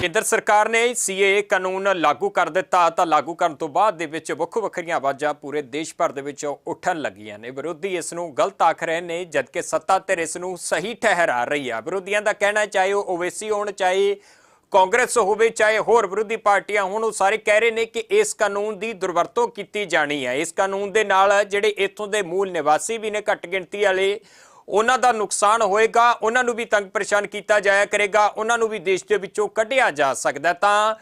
ਕੇਂਦਰ ਸਰਕਾਰ ਨੇ ਸੀਏ ਕਾਨੂੰਨ ਲਾਗੂ ਕਰ ਦਿੱਤਾ, ਤਾਂ ਲਾਗੂ ਕਰਨ ਤੋਂ ਬਾਅਦ ਦੇ ਵਿੱਚ ਵੱਖੋ ਵੱਖਰੀਆਂ ਆਵਾਜ਼ਾਂ ਪੂਰੇ ਦੇਸ਼ ਭਰ ਦੇ ਵਿੱਚ ਉੱਠਣ ਲੱਗੀਆਂ ਨੇ। ਵਿਰੋਧੀ ਇਸ ਨੂੰ ਗਲਤ ਆਖ ਰਹੇ ਨੇ, ਜਦਕਿ ਸੱਤਾ ਧਿਰ ਇਸ ਨੂੰ ਸਹੀ ਠਹਿਰਾ ਰਹੀ ਆ। ਵਿਰੋਧੀਆਂ ਦਾ ਕਹਿਣਾ ਚਾਹੇ ਉਹ ਓਵੇਸੀ ਹੋਣ, ਚਾਹੇ ਕਾਂਗਰਸ ਹੋਵੇ, ਚਾਹੇ ਹੋਰ ਵਿਰੋਧੀ ਪਾਰਟੀਆਂ ਹੁਣ, ਉਹ ਸਾਰੇ ਕਹਿ ਰਹੇ ਨੇ ਕਿ ਇਸ ਕਾਨੂੰਨ ਦੀ ਦੁਰਵਰਤੋਂ ਕੀਤੀ ਜਾਣੀ ਹੈ ਇਸ ਕਾਨੂੰਨ ਦੇ ਨਾਲ ਜਿਹੜੇ ਇੱਥੋਂ ਦੇ ਮੂਲ ਨਿਵਾਸੀ ਵੀ ਨੇ, ਘੱਟ ਗਿਣਤੀ ਵਾਲੇ ਉਹਨਾਂ ਦਾ ਨੁਕਸਾਨ ਹੋਏਗਾ, ਉਹਨਾਂ ਨੂੰ ਵੀ ਤੰਗ ਪਰੇਸ਼ਾਨ ਕੀਤਾ ਜਾਇਆ ਕਰੇਗਾ, ਉਹਨਾਂ ਨੂੰ ਵੀ ਦੇਸ਼ ਦੇ ਵਿੱਚੋਂ ਕੱਢਿਆ ਜਾ ਸਕਦਾ ਤਾਂ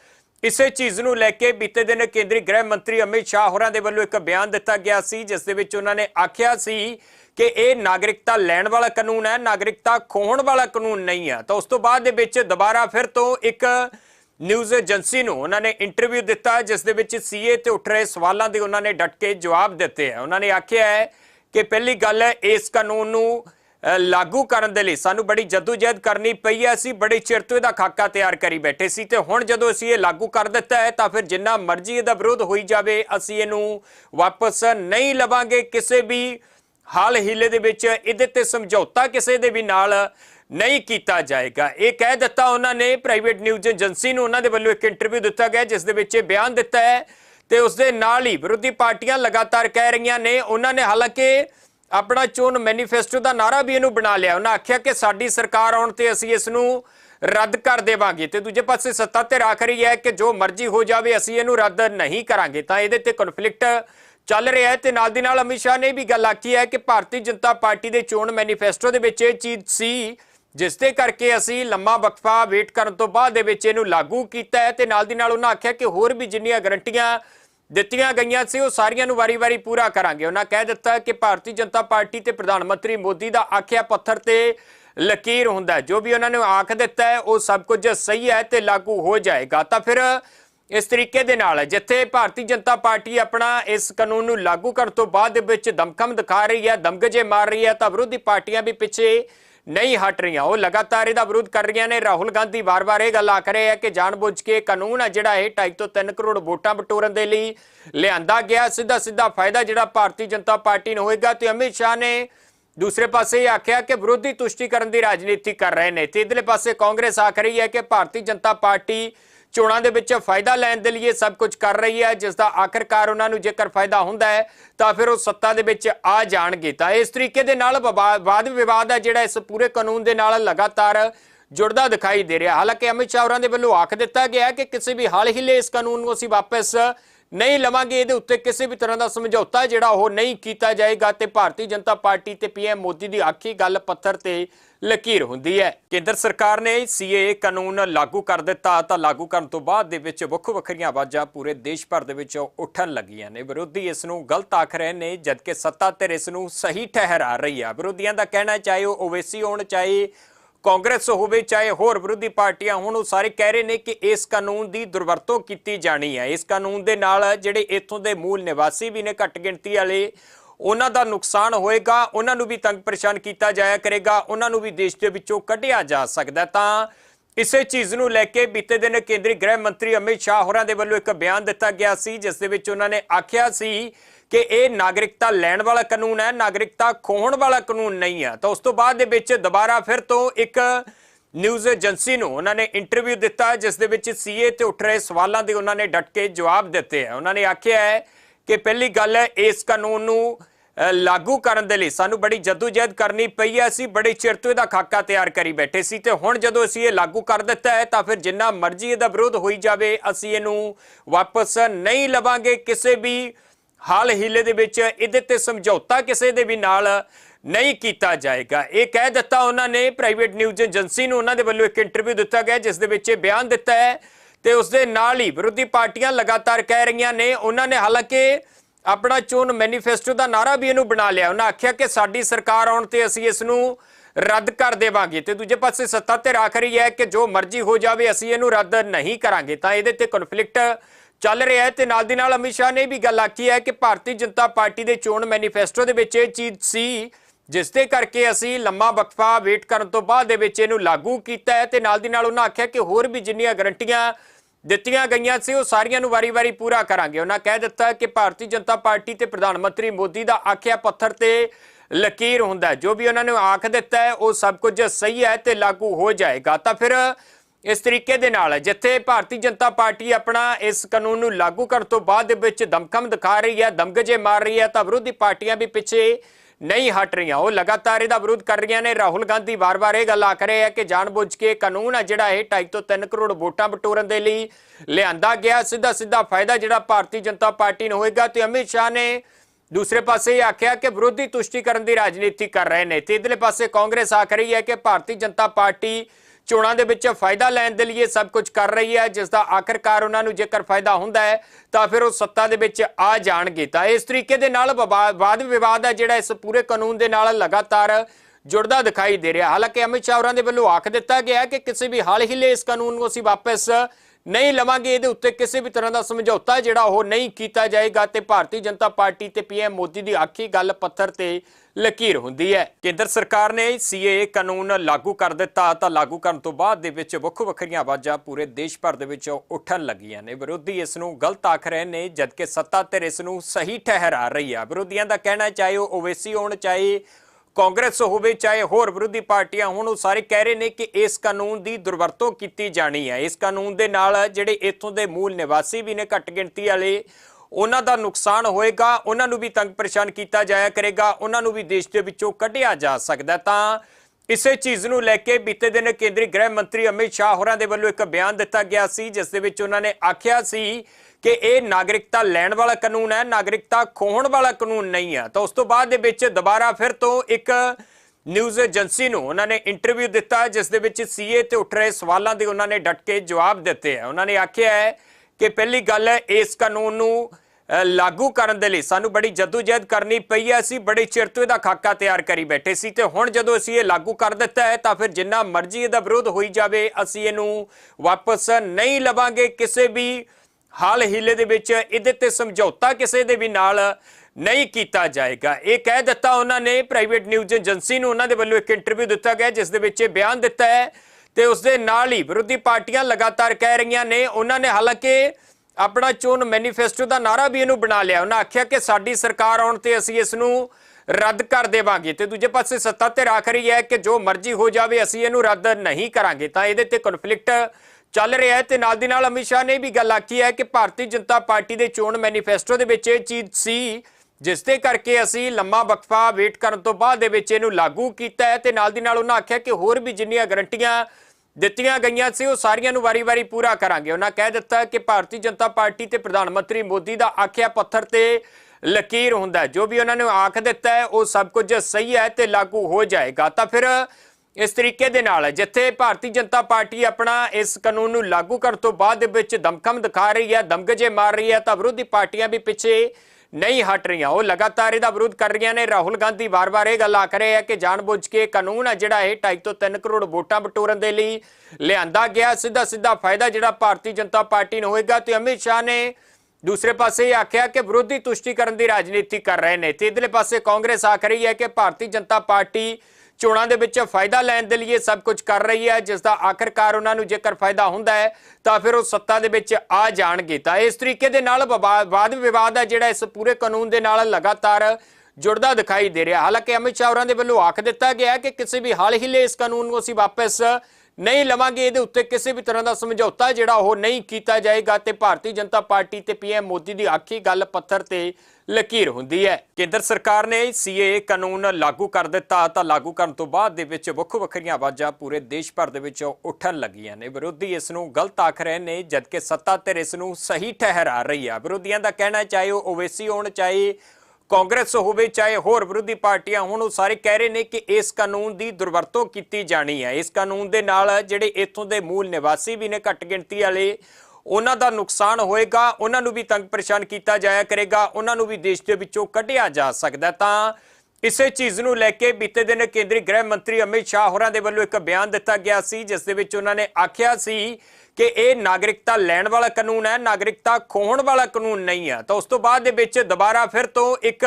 ਇਸੇ ਚੀਜ਼ ਨੂੰ ਲੈ ਕੇ ਬੀਤੇ ਦਿਨ ਕੇਂਦਰੀ ਗ੍ਰਹਿ ਮੰਤਰੀ ਅਮਿਤ ਸ਼ਾਹ ਹੋਰਾਂ ਦੇ ਵੱਲੋਂ ਇੱਕ ਬਿਆਨ ਦਿੱਤਾ ਗਿਆ ਸੀ, ਜਿਸ ਦੇ ਵਿੱਚ ਉਹਨਾਂ ਨੇ ਆਖਿਆ ਸੀ ਕਿ ਇਹ ਨਾਗਰਿਕਤਾ ਲੈਣ ਵਾਲਾ ਕਾਨੂੰਨ ਹੈ, ਨਾਗਰਿਕਤਾ ਖੋਹਣ ਵਾਲਾ ਕਾਨੂੰਨ ਨਹੀਂ ਹੈ। ਤਾਂ ਉਸ ਤੋਂ ਬਾਅਦ ਦੇ ਵਿੱਚ ਦੁਬਾਰਾ ਫਿਰ ਤੋਂ ਇੱਕ ਨਿਊਜ਼ ਏਜੰਸੀ ਨੂੰ ਉਹਨਾਂ ਨੇ ਇੰਟਰਵਿਊ ਦਿੱਤਾ, ਜਿਸ ਦੇ ਵਿੱਚ ਸੀਏ ਤੇ ਉੱਠ ਰਹੇ ਸਵਾਲਾਂ ਦੇ ਉਹਨਾਂ ਨੇ ਡਟ ਕੇ ਜਵਾਬ ਦਿੱਤੇ ਹੈ। ਉਹਨਾਂ ਨੇ ਆਖਿਆ ਹੈ ਕਿ ਪਹਿਲੀ ਗੱਲ ਹੈ, ਇਸ ਕਾਨੂੰਨ ਨੂੰ ਲਾਗੂ ਕਰਨ ਦੇ ਲਈ ਸਾਨੂੰ ਬੜੀ ਜਦੋਜਹਿਦ ਕਰਨੀ ਪਈ ਹੈ। ਅਸੀਂ ਬੜੇ ਚਿਰ ਤੋਂ ਇਹਦਾ ਖਾਕਾ ਤਿਆਰ ਕਰੀ ਬੈਠੇ ਸੀ ਤੇ ਹੁਣ ਜਦੋਂ ਅਸੀਂ ਇਹ ਲਾਗੂ ਕਰ ਦਿੱਤਾ ਹੈ, ਤਾਂ ਫਿਰ ਜਿੰਨਾ ਮਰਜ਼ੀ ਇਹਦਾ ਵਿਰੋਧ ਹੋਈ ਜਾਵੇ, ਅਸੀਂ ਇਹਨੂੰ ਵਾਪਸ ਨਹੀਂ ਲਵਾਂਗੇ। ਕਿਸੇ ਵੀ ਹਾਲ ਹੀਲੇ ਦੇ ਵਿੱਚ ਇਹਦੇ ਤੇ ਸਮਝੌਤਾ ਕਿਸੇ ਦੇ ਵੀ ਨਾਲ ਨਹੀਂ ਕੀਤਾ ਜਾਏਗਾ। ਇਹ ਕਹਿ ਦਿੱਤਾ ਉਹਨਾਂ ਨੇ, ਪ੍ਰਾਈਵੇਟ ਨਿਊਜ਼ ਏਜੰਸੀ ਨੂੰ ਉਹਨਾਂ ਦੇ ਵੱਲੋਂ ਇੱਕ ਇੰਟਰਵਿਊ ਦਿੱਤਾ ਗਿਆ, ਜਿਸ ਦੇ ਵਿੱਚ ਇਹ ਬਿਆਨ ਦਿੱਤਾ ਹੈ ਤੇ ਉਸ ਦੇ ਨਾਲ ਹੀ ਵਿਰੋਧੀ ਪਾਰਟੀਆਂ ਲਗਾਤਾਰ ਕਹਿ ਰਹੀਆਂ ਨੇ, ਉਹਨਾਂ ਨੇ ਹਾਲਾਂਕਿ ਆਪਣਾ ਚੋਣ ਮੈਨੀਫੈਸਟੋ ਦਾ ਨਾਰਾ ਵੀ ਇਹਨੂੰ ਬਣਾ ਲਿਆ। ਉਹਨਾਂ ਆਖਿਆ ਕਿ ਸਾਡੀ ਸਰਕਾਰ ਆਉਣ ਤੇ ਅਸੀਂ ਇਸ ਨੂੰ ਰੱਦ ਕਰ ਦੇਵਾਂਗੇ। ਤੇ ਦੂਜੇ ਪਾਸੇ ਸੱਤਾ ਤੇ ਰੱਖ ਰਹੀ ਹੈ ਕਿ ਜੋ ਮਰਜ਼ੀ ਹੋ ਜਾਵੇ, ਅਸੀਂ ਇਹਨੂੰ ਰੱਦ ਨਹੀਂ ਕਰਾਂਗੇ। ਤਾਂ ਇਹਦੇ ਤੇ ਕਨਫਲਿਕਟ ਚੱਲ ਰਿਹਾ ਹੈ ਤੇ ਨਾਲ ਦੀ ਨਾਲ ਅਮਿਤ ਸ਼ਾਹ ਨੇ ਵੀ ਗੱਲ ਆਖੀ ਹੈ ਕਿ ਭਾਰਤੀ ਜਨਤਾ ਪਾਰਟੀ ਦੇ ਚੋਣ ਮੈਨੀਫੈਸਟੋ ਦੇ ਵਿੱਚ ਇਹ ਚੀਜ਼ ਸੀ ਜਿਸ ਦੇ ਕਰਕੇ ਅਸੀਂ ਲੰਮਾ ਵਕਫਾ ਵੇਟ ਕਰਨ ਤੋਂ ਬਾਅਦ ਦੇ ਵਿੱਚ ਇਹਨੂੰ ਲਾਗੂ ਕੀਤਾ ਹੈ ਤੇ ਨਾਲ ਦੀ ਨਾਲ ਉਹਨਾਂ ਆਖਿਆ ਕਿ ਹੋਰ ਵੀ ਜਿੰਨੀਆਂ ਗਰੰਟੀਆਂ ਦਿੱਤੀਆਂ ਗਈਆਂ ਸੀ, ਉਹ ਸਾਰੀਆਂ ਨੂੰ ਵਾਰੀ-ਵਾਰੀ ਪੂਰਾ ਕਰਾਂਗੇ। ਉਹਨਾਂ ਕਹਿ ਦਿੱਤਾ ਕਿ ਭਾਰਤੀ ਜਨਤਾ ਪਾਰਟੀ ਤੇ ਪ੍ਰਧਾਨ ਮੰਤਰੀ ਮੋਦੀ ਦਾ ਆਖਿਆ ਪੱਥਰ ਤੇ ਲਕੀਰ ਹੁੰਦਾ ਜੋ ਵੀ ਉਹਨਾਂ ਨੇ ਆਖ ਦਿੱਤਾ ਹੈ, ਉਹ ਸਭ ਕੁਝ ਸਹੀ ਹੈ ਤੇ ਲਾਗੂ ਹੋ ਜਾਏਗਾ। ਤਾਂ ਫਿਰ ਇਸ ਤਰੀਕੇ ਦੇ ਨਾਲ ਜਿੱਥੇ ਭਾਰਤੀ ਜਨਤਾ ਪਾਰਟੀ ਆਪਣਾ ਇਸ ਕਾਨੂੰਨ ਨੂੰ ਲਾਗੂ ਕਰਨ ਤੋਂ ਬਾਅਦ ਦੇ ਵਿੱਚ ਦਮਖਮ ਦਿਖਾ ਰਹੀ ਹੈ, ਦਮਗਜੇ ਮਾਰ ਰਹੀ ਹੈ, ਤਾਂ ਵਿਰੋਧੀ ਪਾਰਟੀਆਂ ਵੀ ਪਿੱਛੇ ਨਹੀਂ ਹਟ ਰਹੀਆਂ। ਉਹ ਲਗਾਤਾਰ ਇਹਦਾ ਵਿਰੋਧ ਕਰ ਰਹੀਆਂ ਨੇ। ਰਾਹੁਲ ਗਾਂਧੀ ਵਾਰ-ਵਾਰ ਇਹ ਗੱਲ ਆਖ ਰਹੇ ਆ ਕਿ ਜਾਣਬੁੱਝ ਕੇ ਕਾਨੂੰਨ ਹੈ ਜਿਹੜਾ ਇਹ 2.5 ਤੋਂ 3 ਕਰੋੜ ਵੋਟਾਂ ਬਟੋਰਨ ਦੇ ਲਈ ਲਿਆਂਦਾ ਗਿਆ। ਸਿੱਧਾ ਸਿੱਧਾ ਫਾਇਦਾ ਜਿਹੜਾ ਭਾਰਤੀ ਜਨਤਾ ਪਾਰਟੀ ਨੂੰ ਹੋਏਗਾ ਤੇ ਅਮਿਤ ਸ਼ਾਹ ਨੇ ਦੂਸਰੇ ਪਾਸੇ ਇਹ ਆਖਿਆ ਕਿ ਵਿਰੋਧੀ ਤੁਸ਼ਟੀਕਰਨ ਦੀ ਰਾਜਨੀਤੀ ਕਰ ਰਹੇ ਨੇ। ਤੇ ਇਧਰਲੇ ਪਾਸੇ ਕਾਂਗਰਸ ਆਖ ਰਹੀ ਹੈ ਕਿ ਭਾਰਤੀ ਜਨਤਾ ਪਾਰਟੀ ਚੋਣਾਂ ਦੇ ਵਿੱਚ ਫਾਇਦਾ ਲੈਣ ਦੇ ਲਈ ਇਹ ਸਭ ਕੁਝ ਕਰ ਰਹੀ ਹੈ। ਜਿਸ ਦਾ ਆਖਰਕਾਰ ਉਹਨਾਂ ਨੂੰ ਜੇਕਰ ਫਾਇਦਾ ਹੁੰਦਾ ਹੈ, ਤਾਂ ਫਿਰ ਉਹ ਸੱਤਾ ਦੇ ਵਿੱਚ ਆ ਜਾਣਗੇ। ਤਾਂ ਇਸ ਤਰੀਕੇ ਦੇ ਨਾਲ ਵਾਦ ਵਿਵਾਦ ਹੈ ਜਿਹੜਾ ਇਸ ਪੂਰੇ ਕਾਨੂੰਨ ਦੇ ਨਾਲ ਲਗਾਤਾਰ ਜੁੜਦਾ ਦਿਖਾਈ ਦੇ ਰਿਹਾ। ਹਾਲਾਂਕਿ ਅਮਿਤ ਸ਼ਾਹ ਹੋਰਾਂ ਦੇ ਵੱਲੋਂ ਆਖ ਦਿੱਤਾ ਗਿਆ ਕਿ ਕਿਸੇ ਵੀ ਹਾਲ ਹੀਲੇ ਇਸ ਕਾਨੂੰਨ ਨੂੰ ਅਸੀਂ ਵਾਪਸ ਨਹੀਂ ਲਵਾਂਗੇ, ਇਹਦੇ ਉੱਤੇ ਕਿਸੇ ਵੀ ਤਰ੍ਹਾਂ ਦਾ ਸਮਝੌਤਾ ਜਿਹੜਾ ਉਹ ਨਹੀਂ ਕੀਤਾ ਜਾਏਗਾ ਤੇ ਭਾਰਤੀ ਜਨਤਾ ਪਾਰਟੀ ਤੇ ਪੀਐਮ ਮੋਦੀ ਦੀ ਆਖੀ ਗੱਲ ਪੱਥਰ ਤੇ ਲਕੀਰ ਹੁੰਦੀ ਹੈ। ਕੇਂਦਰ ਸਰਕਾਰ ਨੇ ਸੀਏ ਕਾਨੂੰਨ ਲਾਗੂ ਕਰ ਦਿੱਤਾ, ਤਾਂ ਲਾਗੂ ਕਰਨ ਤੋਂ ਬਾਅਦ ਦੇ ਵਿੱਚ ਵੱਖੋ ਵੱਖਰੀਆਂ ਆਵਾਜ਼ਾਂ ਪੂਰੇ ਦੇਸ਼ ਭਰ ਦੇ ਵਿੱਚ ਉੱਠਣ ਲੱਗੀਆਂ ਨੇ। ਵਿਰੋਧੀ ਇਸ ਨੂੰ ਗਲਤ ਆਖ ਰਹੇ ਨੇ, ਜਦਕਿ ਸੱਤਾ ਧਿਰ ਇਸ ਨੂੰ ਸਹੀ ਠਹਿਰਾ ਰਹੀ ਆ। ਵਿਰੋਧੀਆਂ ਦਾ ਕਹਿਣਾ ਚਾਹੇ ਉਹ ਓਵੇਸੀ ਹੋਣ, ਚਾਹੇ ਕਾਂਗਰਸ ਹੋਵੇ ਚਾਹੇ ਹੋਰ ਵਿਰੋਧੀ ਪਾਰਟੀਆਂ ਹੁਣ, ਉਹ ਸਾਰੇ ਕਹਿ ਰਹੇ ਨੇ ਕਿ ਇਸ ਕਾਨੂੰਨ ਦੀ ਦੁਰਵਰਤੋਂ ਕੀਤੀ ਜਾਣੀ ਹੈ। ਇਸ ਕਾਨੂੰਨ ਦੇ ਨਾਲ ਜਿਹੜੇ ਇੱਥੋਂ ਦੇ ਮੂਲ ਨਿਵਾਸੀ ਵੀ ਨੇ ਘੱਟ ਗਿਣਤੀ ਵਾਲੇ, ਉਹਨਾਂ ਦਾ ਨੁਕਸਾਨ ਹੋਏਗਾ, ਉਹਨਾਂ ਨੂੰ ਵੀ ਤੰਗ ਪਰੇਸ਼ਾਨ ਕੀਤਾ ਜਾਇਆ ਕਰੇਗਾ, ਉਹਨਾਂ ਨੂੰ ਵੀ ਦੇਸ਼ ਦੇ ਵਿੱਚੋਂ ਕੱਢਿਆ ਜਾ ਸਕਦਾ ਤਾਂ ਇਸੇ ਚੀਜ਼ ਨੂੰ ਲੈ ਕੇ ਬੀਤੇ ਦਿਨ ਕੇਂਦਰੀ ਗ੍ਰਹਿ ਮੰਤਰੀ ਅਮਿਤ ਸ਼ਾਹ ਹੋਰਾਂ ਦੇ ਵੱਲੋਂ ਇੱਕ ਬਿਆਨ ਦਿੱਤਾ ਗਿਆ ਸੀ, ਜਿਸ ਦੇ ਵਿੱਚ ਉਹਨਾਂ ਨੇ ਆਖਿਆ ਸੀ ਕਿ ਇਹ ਨਾਗਰਿਕਤਾ ਲੈਣ ਵਾਲਾ ਕਾਨੂੰਨ ਹੈ, ਨਾਗਰਿਕਤਾ ਖੋਹਣ ਵਾਲਾ ਕਾਨੂੰਨ ਨਹੀਂ ਹੈ। ਤਾਂ ਉਸ ਤੋਂ ਬਾਅਦ ਦੇ ਵਿੱਚ ਦੁਬਾਰਾ ਫਿਰ ਤੋਂ ਇੱਕ ਨਿਊਜ਼ ਏਜੰਸੀ ਨੂੰ ਉਹਨਾਂ ਨੇ ਇੰਟਰਵਿਊ ਦਿੱਤਾ, ਜਿਸ ਦੇ ਵਿੱਚ ਸੀਏ ਤੇ ਉੱਠ ਰਹੇ ਸਵਾਲਾਂ ਦੇ ਉਹਨਾਂ ਨੇ ਡਟ ਕੇ ਜਵਾਬ ਦਿੱਤੇ ਹੈ। ਉਹਨਾਂ ਨੇ ਆਖਿਆ ਹੈ ਕਿ ਪਹਿਲੀ ਗੱਲ ਹੈ, ਇਸ ਕਾਨੂੰਨ ਨੂੰ ਲਾਗੂ ਕਰਨ ਦੇ ਲਈ ਸਾਨੂੰ ਬੜੀ ਜਦੋਜਹਿਦ ਕਰਨੀ ਪਈ ਹੈ। ਅਸੀਂ ਬੜੇ ਚਿਰ ਤੋਂ ਇਹਦਾ ਖਾਕਾ ਤਿਆਰ ਕਰੀ ਬੈਠੇ ਸੀ ਤੇ ਹੁਣ ਜਦੋਂ ਅਸੀਂ ਇਹ ਲਾਗੂ ਕਰ ਦਿੱਤਾ ਹੈ, ਤਾਂ ਫਿਰ ਜਿੰਨਾ ਮਰਜ਼ੀ ਇਹਦਾ ਵਿਰੋਧ ਹੋਈ ਜਾਵੇ, ਅਸੀਂ ਇਹਨੂੰ ਵਾਪਸ ਨਹੀਂ ਲਵਾਂਗੇ। ਕਿਸੇ ਵੀ ਹਾਲ ਹੀਲੇ ਦੇ ਵਿੱਚ ਇਹਦੇ ਤੇ ਸਮਝੌਤਾ ਕਿਸੇ ਦੇ ਵੀ ਨਾਲ ਨਹੀਂ ਕੀਤਾ ਜਾਏਗਾ। ਇਹ ਕਹਿ ਦਿੱਤਾ ਉਹਨਾਂ ਨੇ ਪ੍ਰਾਈਵੇਟ ਨਿਊਜ਼ ਏਜੰਸੀ ਨੂੰ ਉਹਨਾਂ ਦੇ ਵੱਲੋਂ ਇੱਕ ਇੰਟਰਵਿਊ ਦਿੱਤਾ ਗਿਆ, ਜਿਸ ਦੇ ਵਿੱਚ ਇਹ ਬਿਆਨ ਦਿੱਤਾ ਹੈ ਤੇ ਉਸ ਦੇ ਨਾਲ ਹੀ ਵਿਰੋਧੀ ਪਾਰਟੀਆਂ ਲਗਾਤਾਰ ਕਹਿ ਰਹੀਆਂ ਨੇ, ਉਹਨਾਂ ਨੇ ਹਾਲਾਂਕਿ ਆਪਣਾ ਚੋਣ ਮੈਨੀਫੈਸਟੋ ਦਾ ਨਾਰਾ ਵੀ ਇਹਨੂੰ ਬਣਾ ਲਿਆ। ਉਹਨਾਂ ਆਖਿਆ ਕਿ ਸਾਡੀ ਸਰਕਾਰ ਆਉਣ ਤੇ ਅਸੀਂ ਇਸ ਨੂੰ ਰੱਦ ਕਰ ਦੇਵਾਂਗੇ। ਤੇ ਦੂਜੇ ਪਾਸੇ ਸੱਤਾ ਤੇ ਰੱਖ ਰਹੀ ਹੈ ਕਿ ਜੋ ਮਰਜ਼ੀ ਹੋ ਜਾਵੇ, ਅਸੀਂ ਇਹਨੂੰ ਰੱਦ ਨਹੀਂ ਕਰਾਂਗੇ। ਤਾਂ ਇਹਦੇ ਤੇ ਕਨਫਲਿਕਟ ਚੱਲ ਰਿਹਾ ਹੈ ਤੇ ਨਾਲ ਦੀ ਨਾਲ ਅਮਿਤ ਸ਼ਾਹ ਨੇ ਵੀ ਗੱਲ ਆਖੀ ਹੈ ਕਿ ਭਾਰਤੀ ਜਨਤਾ ਪਾਰਟੀ ਦੇ ਚੋਣ ਮੈਨੀਫੈਸਟੋ ਦੇ ਵਿੱਚ ਇਹ ਚੀਜ਼ ਸੀ, ਜਿਸ ਦੇ ਕਰਕੇ ਅਸੀਂ ਲੰਮਾ ਵਕਫਾ ਵੇਟ ਕਰਨ ਤੋਂ ਬਾਅਦ ਦੇ ਵਿੱਚ ਇਹਨੂੰ ਲਾਗੂ ਕੀਤਾ ਹੈ ਤੇ ਨਾਲ ਦੀ ਨਾਲ ਉਹਨਾਂ ਆਖਿਆ ਕਿ ਹੋਰ ਵੀ ਜਿੰਨੀਆਂ ਗਰੰਟੀਆਂ ਦਿੱਤੀਆਂ ਗਈਆਂ ਸੀ, ਉਹ ਸਾਰੀਆਂ ਨੂੰ ਵਾਰੀ-ਵਾਰੀ ਪੂਰਾ ਕਰਾਂਗੇ। ਉਹਨਾਂ ਕਹਿ ਦਿੱਤਾ ਕਿ ਭਾਰਤੀ ਜਨਤਾ ਪਾਰਟੀ ਤੇ ਪ੍ਰਧਾਨ ਮੰਤਰੀ ਮੋਦੀ ਦਾ ਆਖਿਆ ਪੱਥਰ ਤੇ ਲਕੀਰ ਹੁੰਦਾ ਜੋ ਵੀ ਉਹਨਾਂ ਨੇ ਆਖ ਦਿੱਤਾ ਹੈ, ਉਹ ਸਭ ਕੁਝ ਸਹੀ ਹੈ ਤੇ ਲਾਗੂ ਹੋ ਜਾਏਗਾ। ਤਾਂ ਫਿਰ ਇਸ ਤਰੀਕੇ ਦੇ ਨਾਲ ਜਿੱਥੇ ਭਾਰਤੀ ਜਨਤਾ ਪਾਰਟੀ ਆਪਣਾ ਇਸ ਕਾਨੂੰਨ ਨੂੰ ਲਾਗੂ ਕਰਨ ਤੋਂ ਬਾਅਦ ਦੇ ਵਿੱਚ ਦਮਖਮ ਦਿਖਾ ਰਹੀ ਹੈ, ਦਮਗਜੇ ਮਾਰ ਰਹੀ ਹੈ, ਤਾਂ ਵਿਰੋਧੀ ਪਾਰਟੀਆਂ ਵੀ ਪਿੱਛੇ ਨਹੀਂ ਹਟ ਰਹੀਆਂ। ਉਹ ਲਗਾਤਾਰ ਇਹਦਾ ਵਿਰੋਧ ਕਰ ਰਹੀਆਂ ਨੇ। ਰਾਹੁਲ ਗਾਂਧੀ ਵਾਰ-ਵਾਰ ਇਹ ਗੱਲ ਆਖ ਰਹੇ ਆ ਕਿ ਜਾਣਬੁੱਝ ਕੇ ਕਾਨੂੰਨ ਆ ਜਿਹੜਾ ਇਹ 2.5 ਤੋਂ 3 ਕਰੋੜ ਵੋਟਾਂ ਬਟੋਰਨ ਦੇ ਲਈ ਲਿਆਂਦਾ ਗਿਆ। ਸਿੱਧਾ ਸਿੱਧਾ ਫਾਇਦਾ ਜਿਹੜਾ ਭਾਰਤੀ ਜਨਤਾ ਪਾਰਟੀ ਨੂੰ ਹੋਏਗਾ ਤੇ ਅਮਿਤ ਸ਼ਾਹ ਨੇ ਦੂਸਰੇ ਪਾਸੇ ਇਹ ਆਖਿਆ ਕਿ ਵਿਰੋਧੀ ਤੁਸ਼ਟੀਕਰਨ ਦੀ ਰਾਜਨੀਤੀ ਕਰ ਰਹੇ ਨੇ। ਤੇ ਇਧਰਲੇ ਪਾਸੇ ਕਾਂਗਰਸ ਆਖ ਰਹੀ ਹੈ ਕਿ ਭਾਰਤੀ ਜਨਤਾ ਪਾਰਟੀ ਚੋਣਾਂ ਦੇ ਵਿੱਚ ਫਾਇਦਾ ਲੈਣ ਦੇ ਲਈ ਇਹ ਸਭ ਕੁਝ ਕਰ ਰਹੀ ਹੈ ਜਿਸ ਦਾ ਆਖਰਕਾਰ ਉਹਨਾਂ ਨੂੰ ਜੇਕਰ ਫਾਇਦਾ ਹੁੰਦਾ ਹੈ, ਤਾਂ ਫਿਰ ਉਹ ਸੱਤਾ ਦੇ ਵਿੱਚ ਆ ਜਾਣਗੇ। ਤਾਂ ਇਸ ਤਰੀਕੇ ਦੇ ਨਾਲ ਵਾਦ ਵਿਵਾਦ ਹੈ ਜਿਹੜਾ ਇਸ ਪੂਰੇ ਕਾਨੂੰਨ ਦੇ ਨਾਲ ਲਗਾਤਾਰ ਜੁੜਦਾ ਦਿਖਾਈ ਦੇ ਰਿਹਾ। ਹਾਲਾਂਕਿ ਅਮਿਤ ਸ਼ਾਹ ਹੋਰਾਂ ਦੇ ਵੱਲੋਂ ਆਖ ਦਿੱਤਾ ਗਿਆ ਕਿ ਕਿਸੇ ਵੀ ਹਾਲ ਹੀਲੇ ਇਸ ਕਾਨੂੰਨ ਨੂੰ ਅਸੀਂ ਵਾਪਸ ਨਹੀਂ ਲਵਾਂਗੇ, ਇਹਦੇ ਉੱਤੇ ਕਿਸੇ ਵੀ ਤਰ੍ਹਾਂ ਦਾ ਸਮਝੌਤਾ ਜਿਹੜਾ ਉਹ ਨਹੀਂ ਕੀਤਾ ਜਾਏਗਾ ਤੇ ਭਾਰਤੀ ਜਨਤਾ ਪਾਰਟੀ ਤੇ ਪੀਐਮ ਮੋਦੀ ਦੀ ਆਖੀ ਗੱਲ ਪੱਥਰ ਤੇ ਲਕੀਰ ਹੁੰਦੀ ਹੈ। ਕੇਂਦਰ ਸਰਕਾਰ ਨੇ ਸੀਏਏ ਕਾਨੂੰਨ ਲਾਗੂ ਕਰ ਦਿੱਤਾ, ਤਾਂ ਲਾਗੂ ਕਰਨ ਤੋਂ ਬਾਅਦ ਦੇ ਵਿੱਚ ਵੱਖ ਵੱਖਰੀਆਂ ਆਵਾਜ਼ਾਂ ਪੂਰੇ ਦੇਸ਼ ਭਰ ਦੇ ਵਿੱਚ ਉੱਠਣ ਲੱਗੀਆਂ ਨੇ। ਵਿਰੋਧੀ ਇਸ ਨੂੰ ਗਲਤ ਆਖ ਰਹੇ ਨੇ, ਜਦਕਿ ਸੱਤਾ ਧਿਰ ਇਸ ਨੂੰ ਸਹੀ ਠਹਿਰਾ ਰਹੀ ਹੈ ਵਿਰੋਧੀਆਂ ਦਾ ਕਹਿਣਾ ਚਾਹੇ ਉਹ ਓਵੇਸੀ ਹੋਣ, ਚਾਹੇ ਕਾਂਗਰਸ ਹੋਵੇ ਚਾਹੇ ਹੋਰ ਵਿਰੋਧੀ ਪਾਰਟੀਆਂ ਹੋਣ, ਉਹ ਸਾਰੇ ਕਹਿ ਰਹੇ ਨੇ ਕਿ ਇਸ ਕਾਨੂੰਨ ਦੀ ਦੁਰਵਰਤੋਂ ਕੀਤੀ ਜਾਣੀ ਹੈ। ਇਸ ਕਾਨੂੰਨ ਦੇ ਨਾਲ ਜਿਹੜੇ ਇੱਥੋਂ ਦੇ ਮੂਲ ਨਿਵਾਸੀ ਵੀ ਨੇ ਘੱਟ ਗਿਣਤੀ ਵਾਲੇ, ਉਹਨਾਂ ਦਾ ਨੁਕਸਾਨ ਹੋਏਗਾ, ਉਹਨਾਂ ਨੂੰ ਵੀ ਤੰਗ ਪਰੇਸ਼ਾਨ ਕੀਤਾ ਜਾਇਆ ਕਰੇਗਾ, ਉਹਨਾਂ ਨੂੰ ਵੀ ਦੇਸ਼ ਦੇ ਵਿੱਚੋਂ ਕੱਢਿਆ ਜਾ ਸਕਦਾ ਤਾਂ ਇਸੇ ਚੀਜ਼ ਨੂੰ ਲੈ ਕੇ ਬੀਤੇ ਦਿਨ ਕੇਂਦਰੀ ਗ੍ਰਹਿ ਮੰਤਰੀ ਅਮਿਤ ਸ਼ਾਹ ਹੋਰਾਂ ਦੇ ਵੱਲੋਂ ਇੱਕ ਬਿਆਨ ਦਿੱਤਾ ਗਿਆ ਸੀ, ਜਿਸ ਦੇ ਵਿੱਚ ਉਹਨਾਂ ਨੇ ਆਖਿਆ ਸੀ ਕਿ ਇਹ ਨਾਗਰਿਕਤਾ ਲੈਣ ਵਾਲਾ ਕਾਨੂੰਨ ਹੈ, ਨਾਗਰਿਕਤਾ ਖੋਹਣ ਵਾਲਾ ਕਾਨੂੰਨ ਨਹੀਂ ਹੈ। ਤਾਂ ਉਸ ਤੋਂ ਬਾਅਦ ਦੇ ਵਿੱਚ ਦੁਬਾਰਾ ਫਿਰ ਤੋਂ ਇੱਕ ਨਿਊਜ਼ ਏਜੰਸੀ ਨੂੰ ਉਹਨਾਂ ਨੇ ਇੰਟਰਵਿਊ ਦਿੱਤਾ, ਜਿਸ ਦੇ ਵਿੱਚ ਸੀਏ ਤੇ ਉੱਠ ਰਹੇ ਸਵਾਲਾਂ ਦੇ ਉਹਨਾਂ ਨੇ ਡਟ ਕੇ ਜਵਾਬ ਦਿੱਤੇ ਹੈ। ਉਹਨਾਂ ਨੇ ਆਖਿਆ ਹੈ ਕਿ ਪਹਿਲੀ ਗੱਲ ਹੈ, ਇਸ ਕਾਨੂੰਨ ਨੂੰ ਲਾਗੂ ਕਰਨ ਦੇ ਲਈ ਸਾਨੂੰ ਬੜੀ ਜਦੋਜਹਿਦ ਕਰਨੀ ਪਈ ਹੈ। ਅਸੀਂ ਬੜੇ ਚਿਰ ਤੋਂ ਇਹਦਾ ਖਾਕਾ ਤਿਆਰ ਕਰੀ ਬੈਠੇ ਸੀ ਤੇ ਹੁਣ ਜਦੋਂ ਅਸੀਂ ਇਹ ਲਾਗੂ ਕਰ ਦਿੱਤਾ ਹੈ, ਤਾਂ ਫਿਰ ਜਿੰਨਾ ਮਰਜ਼ੀ ਇਹਦਾ ਵਿਰੋਧ ਹੋਈ ਜਾਵੇ, ਅਸੀਂ ਇਹਨੂੰ ਵਾਪਸ ਨਹੀਂ ਲਵਾਂਗੇ। ਕਿਸੇ ਵੀ ਹਾਲ ਹੀਲੇ ਦੇ ਵਿੱਚ ਇਹਦੇ ਤੇ ਸਮਝੌਤਾ ਕਿਸੇ ਦੇ ਵੀ ਨਾਲ ਨਹੀਂ ਕੀਤਾ ਜਾਏਗਾ। ਇਹ ਕਹਿ ਦਿੱਤਾ ਉਹਨਾਂ ਨੇ ਪ੍ਰਾਈਵੇਟ ਨਿਊਜ਼ ਏਜੰਸੀ ਨੂੰ ਉਹਨਾਂ ਦੇ ਵੱਲੋਂ ਇੱਕ ਇੰਟਰਵਿਊ ਦਿੱਤਾ ਗਿਆ, ਜਿਸ ਦੇ ਵਿੱਚ ਇਹ ਬਿਆਨ ਦਿੱਤਾ ਹੈ ਤੇ ਉਸ ਦੇ ਨਾਲ ਹੀ ਵਿਰੋਧੀ ਪਾਰਟੀਆਂ ਲਗਾਤਾਰ ਕਹਿ ਰਹੀਆਂ ਨੇ, ਉਹਨਾਂ ਨੇ ਹਾਲਾਂਕਿ ਆਪਣਾ ਚੋਣ ਮੈਨੀਫੈਸਟੋ ਦਾ ਨਾਰਾ ਵੀ ਇਹਨੂੰ ਬਣਾ ਲਿਆ। ਉਹਨਾਂ ਆਖਿਆ ਕਿ ਸਾਡੀ ਸਰਕਾਰ ਆਉਣ ਤੇ ਅਸੀਂ ਇਸ ਨੂੰ ਰੱਦ ਕਰ ਦੇਵਾਂਗੇ। ਤੇ ਦੂਜੇ ਪਾਸੇ ਸੱਤਾ ਤੇ ਰੱਖ ਰਹੀ ਹੈ ਕਿ ਜੋ ਮਰਜ਼ੀ ਹੋ ਜਾਵੇ, ਅਸੀਂ ਇਹਨੂੰ ਰੱਦ ਨਹੀਂ ਕਰਾਂਗੇ। ਤਾਂ ਇਹਦੇ ਤੇ ਕਨਫਲਿਕਟ ਚੱਲ ਰਿਹਾ ਹੈ ਤੇ ਨਾਲ ਦੀ ਨਾਲ ਅਮਿਤ ਸ਼ਾਹ ਨੇ ਵੀ ਗੱਲ ਆਖੀ ਹੈ ਕਿ ਭਾਰਤੀ ਜਨਤਾ ਪਾਰਟੀ ਦੇ ਚੋਣ ਮੈਨੀਫੈਸਟੋ ਦੇ ਵਿੱਚ ਇਹ ਚੀਜ਼ ਸੀ, ਜਿਸ ਦੇ ਕਰਕੇ ਅਸੀਂ ਲੰਮਾ ਵਕਫਾ ਵੇਟ ਕਰਨ ਤੋਂ ਬਾਅਦ ਦੇ ਵਿੱਚ ਇਹਨੂੰ ਲਾਗੂ ਕੀਤਾ ਹੈ ਤੇ ਨਾਲ ਦੀ ਨਾਲ ਉਹਨਾਂ ਆਖਿਆ ਕਿ ਹੋਰ ਵੀ ਜਿੰਨੀਆਂ ਗਰੰਟੀਆਂ ਦਿੱਤੀਆਂ ਗਈਆਂ ਸੀ, ਉਹ ਸਾਰੀਆਂ ਨੂੰ ਵਾਰੀ-ਵਾਰੀ ਪੂਰਾ ਕਰਾਂਗੇ। ਉਹਨਾਂ ਕਹਿ ਦਿੱਤਾ ਕਿ ਭਾਰਤੀ ਜਨਤਾ ਪਾਰਟੀ ਤੇ ਪ੍ਰਧਾਨ ਮੰਤਰੀ ਮੋਦੀ ਦਾ ਆਖਿਆ ਪੱਥਰ ਤੇ ਲਕੀਰ ਹੁੰਦਾ ਜੋ ਵੀ ਉਹਨਾਂ ਨੇ ਆਖ ਦਿੱਤਾ ਹੈ, ਉਹ ਸਭ ਕੁਝ ਸਹੀ ਹੈ ਤੇ ਲਾਗੂ ਹੋ ਜਾਏਗਾ। ਤਾਂ ਫਿਰ ਇਸ ਤਰੀਕੇ ਦੇ ਨਾਲ ਜਿੱਥੇ ਭਾਰਤੀ ਜਨਤਾ ਪਾਰਟੀ ਆਪਣਾ ਇਸ ਕਾਨੂੰਨ ਨੂੰ ਲਾਗੂ ਕਰਨ ਤੋਂ ਬਾਅਦ ਦੇ ਵਿੱਚ ਦਮਖਮ ਦਿਖਾ ਰਹੀ ਹੈ, ਦਮਗਜੇ ਮਾਰ ਰਹੀ ਹੈ, ਤਾਂ ਵਿਰੋਧੀ ਪਾਰਟੀਆਂ ਵੀ ਪਿੱਛੇ ਨਹੀਂ ਹਟ ਰਹੀਆਂ। ਉਹ ਲਗਾਤਾਰ ਇਹਦਾ ਵਿਰੋਧ ਕਰ ਰਹੀਆਂ ਨੇ। ਰਾਹੁਲ ਗਾਂਧੀ ਵਾਰ-ਵਾਰ ਇਹ ਗੱਲ ਆਖ ਰਹੇ ਆ ਕਿ ਜਾਣਬੁੱਝ ਕੇ ਕਾਨੂੰਨ ਆ ਜਿਹੜਾ ਇਹ 2.5 ਤੋਂ 3 ਕਰੋੜ ਵੋਟਾਂ ਬਟੋਰਨ ਦੇ ਲਈ ਲਿਆਂਦਾ ਗਿਆ। ਸਿੱਧਾ ਸਿੱਧਾ ਫਾਇਦਾ ਜਿਹੜਾ ਭਾਰਤੀ ਜਨਤਾ ਪਾਰਟੀ ਨੂੰ ਹੋਏਗਾ ਤੇ ਅਮਿਤ ਸ਼ਾਹ ਨੇ ਦੂਸਰੇ ਪਾਸੇ ਇਹ ਆਖਿਆ ਕਿ ਵਿਰੋਧੀ ਤੁਸ਼ਟੀਕਰਨ ਦੀ ਰਾਜਨੀਤੀ ਕਰ ਰਹੇ ਨੇ। ਤੇ ਇਧਰਲੇ ਪਾਸੇ ਕਾਂਗਰਸ ਆਖ ਰਹੀ ਹੈ ਕਿ ਭਾਰਤੀ ਜਨਤਾ ਪਾਰਟੀ ਚੋਣਾਂ ਦੇ ਵਿੱਚ ਫਾਇਦਾ ਲੈਣ ਦੇ ਲਈ ਇਹ ਸਭ ਕੁਝ ਕਰ ਰਹੀ ਹੈ ਜਿਸ ਦਾ ਆਖਰਕਾਰ ਉਹਨਾਂ ਨੂੰ ਜੇਕਰ ਫਾਇਦਾ ਹੁੰਦਾ ਹੈ, ਤਾਂ ਫਿਰ ਉਹ ਸੱਤਾ ਦੇ ਵਿੱਚ ਆ ਜਾਣਗੇ। ਤਾਂ ਇਸ ਤਰੀਕੇ ਦੇ ਨਾਲ ਵਾਦ ਵਿਵਾਦ ਹੈ ਜਿਹੜਾ ਇਸ ਪੂਰੇ ਕਾਨੂੰਨ ਦੇ ਨਾਲ ਲਗਾਤਾਰ ਜੁੜਦਾ ਦਿਖਾਈ ਦੇ ਰਿਹਾ। ਹਾਲਾਂਕਿ ਅਮਿਤ ਸ਼ਾਹ ਹੋਰਾਂ ਦੇ ਵੱਲੋਂ ਆਖ ਦਿੱਤਾ ਗਿਆ ਕਿ ਕਿਸੇ ਵੀ ਹਾਲ ਹੀਲੇ ਇਸ ਕਾਨੂੰਨ ਨੂੰ ਅਸੀਂ ਵਾਪਸ ਨਹੀਂ ਲਵਾਂਗੇ, ਇਹਦੇ ਉੱਤੇ ਕਿਸੇ ਵੀ ਤਰ੍ਹਾਂ ਦਾ ਸਮਝੌਤਾ ਜਿਹੜਾ ਉਹ ਨਹੀਂ ਕੀਤਾ ਜਾਏਗਾ ਤੇ ਭਾਰਤੀ ਜਨਤਾ ਪਾਰਟੀ ਤੇ ਪੀਐਮ ਮੋਦੀ ਦੀ ਆਖੀ ਗੱਲ ਪੱਥਰ ਤੇ ਲਕੀਰ ਹੁੰਦੀ ਹੈ। ਕੇਂਦਰ ਸਰਕਾਰ ਨੇ ਸੀਏਏ ਕਾਨੂੰਨ ਲਾਗੂ ਕਰ ਦਿੱਤਾ, ਤਾਂ ਲਾਗੂ ਕਰਨ ਤੋਂ ਬਾਅਦ ਦੇ ਵਿੱਚ ਵੱਖੋ ਵੱਖਰੀਆਂ ਆਵਾਜ਼ਾਂ ਪੂਰੇ ਦੇਸ਼ ਭਰ ਦੇ ਵਿੱਚ ਉੱਠਣ ਲੱਗੀਆਂ ਨੇ। ਵਿਰੋਧੀ ਇਸ ਨੂੰ ਗਲਤ ਆਖ ਰਹੇ ਨੇ, ਜਦਕਿ ਸੱਤਾ ਧਿਰ ਇਸ ਨੂੰ ਸਹੀ ਠਹਿਰਾ ਰਹੀ ਹੈ ਵਿਰੋਧੀਆਂ ਦਾ ਕਹਿਣਾ ਚਾਹੇ ਉਹ ਓਵੇਸੀ ਹੋਣ, ਚਾਹੇ ਕਾਂਗਰਸ ਹੋਵੇ ਚਾਹੇ ਹੋਰ ਵਿਰੋਧੀ ਪਾਰਟੀਆਂ ਹੁਣ, ਉਹ ਸਾਰੇ ਕਹਿ ਰਹੇ ਨੇ ਕਿ ਇਸ ਕਾਨੂੰਨ ਦੀ ਦੁਰਵਰਤੋਂ ਕੀਤੀ ਜਾਣੀ ਹੈ। ਇਸ ਕਾਨੂੰਨ ਦੇ ਨਾਲ ਜਿਹੜੇ ਇੱਥੋਂ ਦੇ ਮੂਲ ਨਿਵਾਸੀ ਵੀ ਨੇ ਘੱਟ ਗਿਣਤੀ ਵਾਲੇ, ਉਹਨਾਂ ਦਾ ਨੁਕਸਾਨ ਹੋਏਗਾ, ਉਹਨਾਂ ਨੂੰ ਵੀ ਤੰਗ ਪਰੇਸ਼ਾਨ ਕੀਤਾ ਜਾਇਆ ਕਰੇਗਾ, ਉਹਨਾਂ ਨੂੰ ਵੀ ਦੇਸ਼ ਦੇ ਵਿੱਚੋਂ ਕੱਢਿਆ ਜਾ ਸਕਦਾ ਤਾਂ ਇਸੇ ਚੀਜ਼ ਨੂੰ ਲੈ ਕੇ ਬੀਤੇ ਦਿਨ ਕੇਂਦਰੀ ਗ੍ਰਹਿ ਮੰਤਰੀ ਅਮਿਤ ਸ਼ਾਹ ਹੋਰਾਂ ਦੇ ਵੱਲੋਂ ਇੱਕ ਬਿਆਨ ਦਿੱਤਾ ਗਿਆ ਸੀ, ਜਿਸ ਦੇ ਵਿੱਚ ਉਹਨਾਂ ਨੇ ਆਖਿਆ ਸੀ ਕਿ ਇਹ ਨਾਗਰਿਕਤਾ ਲੈਣ ਵਾਲਾ ਕਾਨੂੰਨ ਹੈ, ਨਾਗਰਿਕਤਾ ਖੋਹਣ ਵਾਲਾ ਕਾਨੂੰਨ ਨਹੀਂ ਹੈ। ਤਾਂ ਉਸ ਤੋਂ ਬਾਅਦ ਦੇ ਵਿੱਚ ਦੁਬਾਰਾ ਫਿਰ ਤੋਂ ਇੱਕ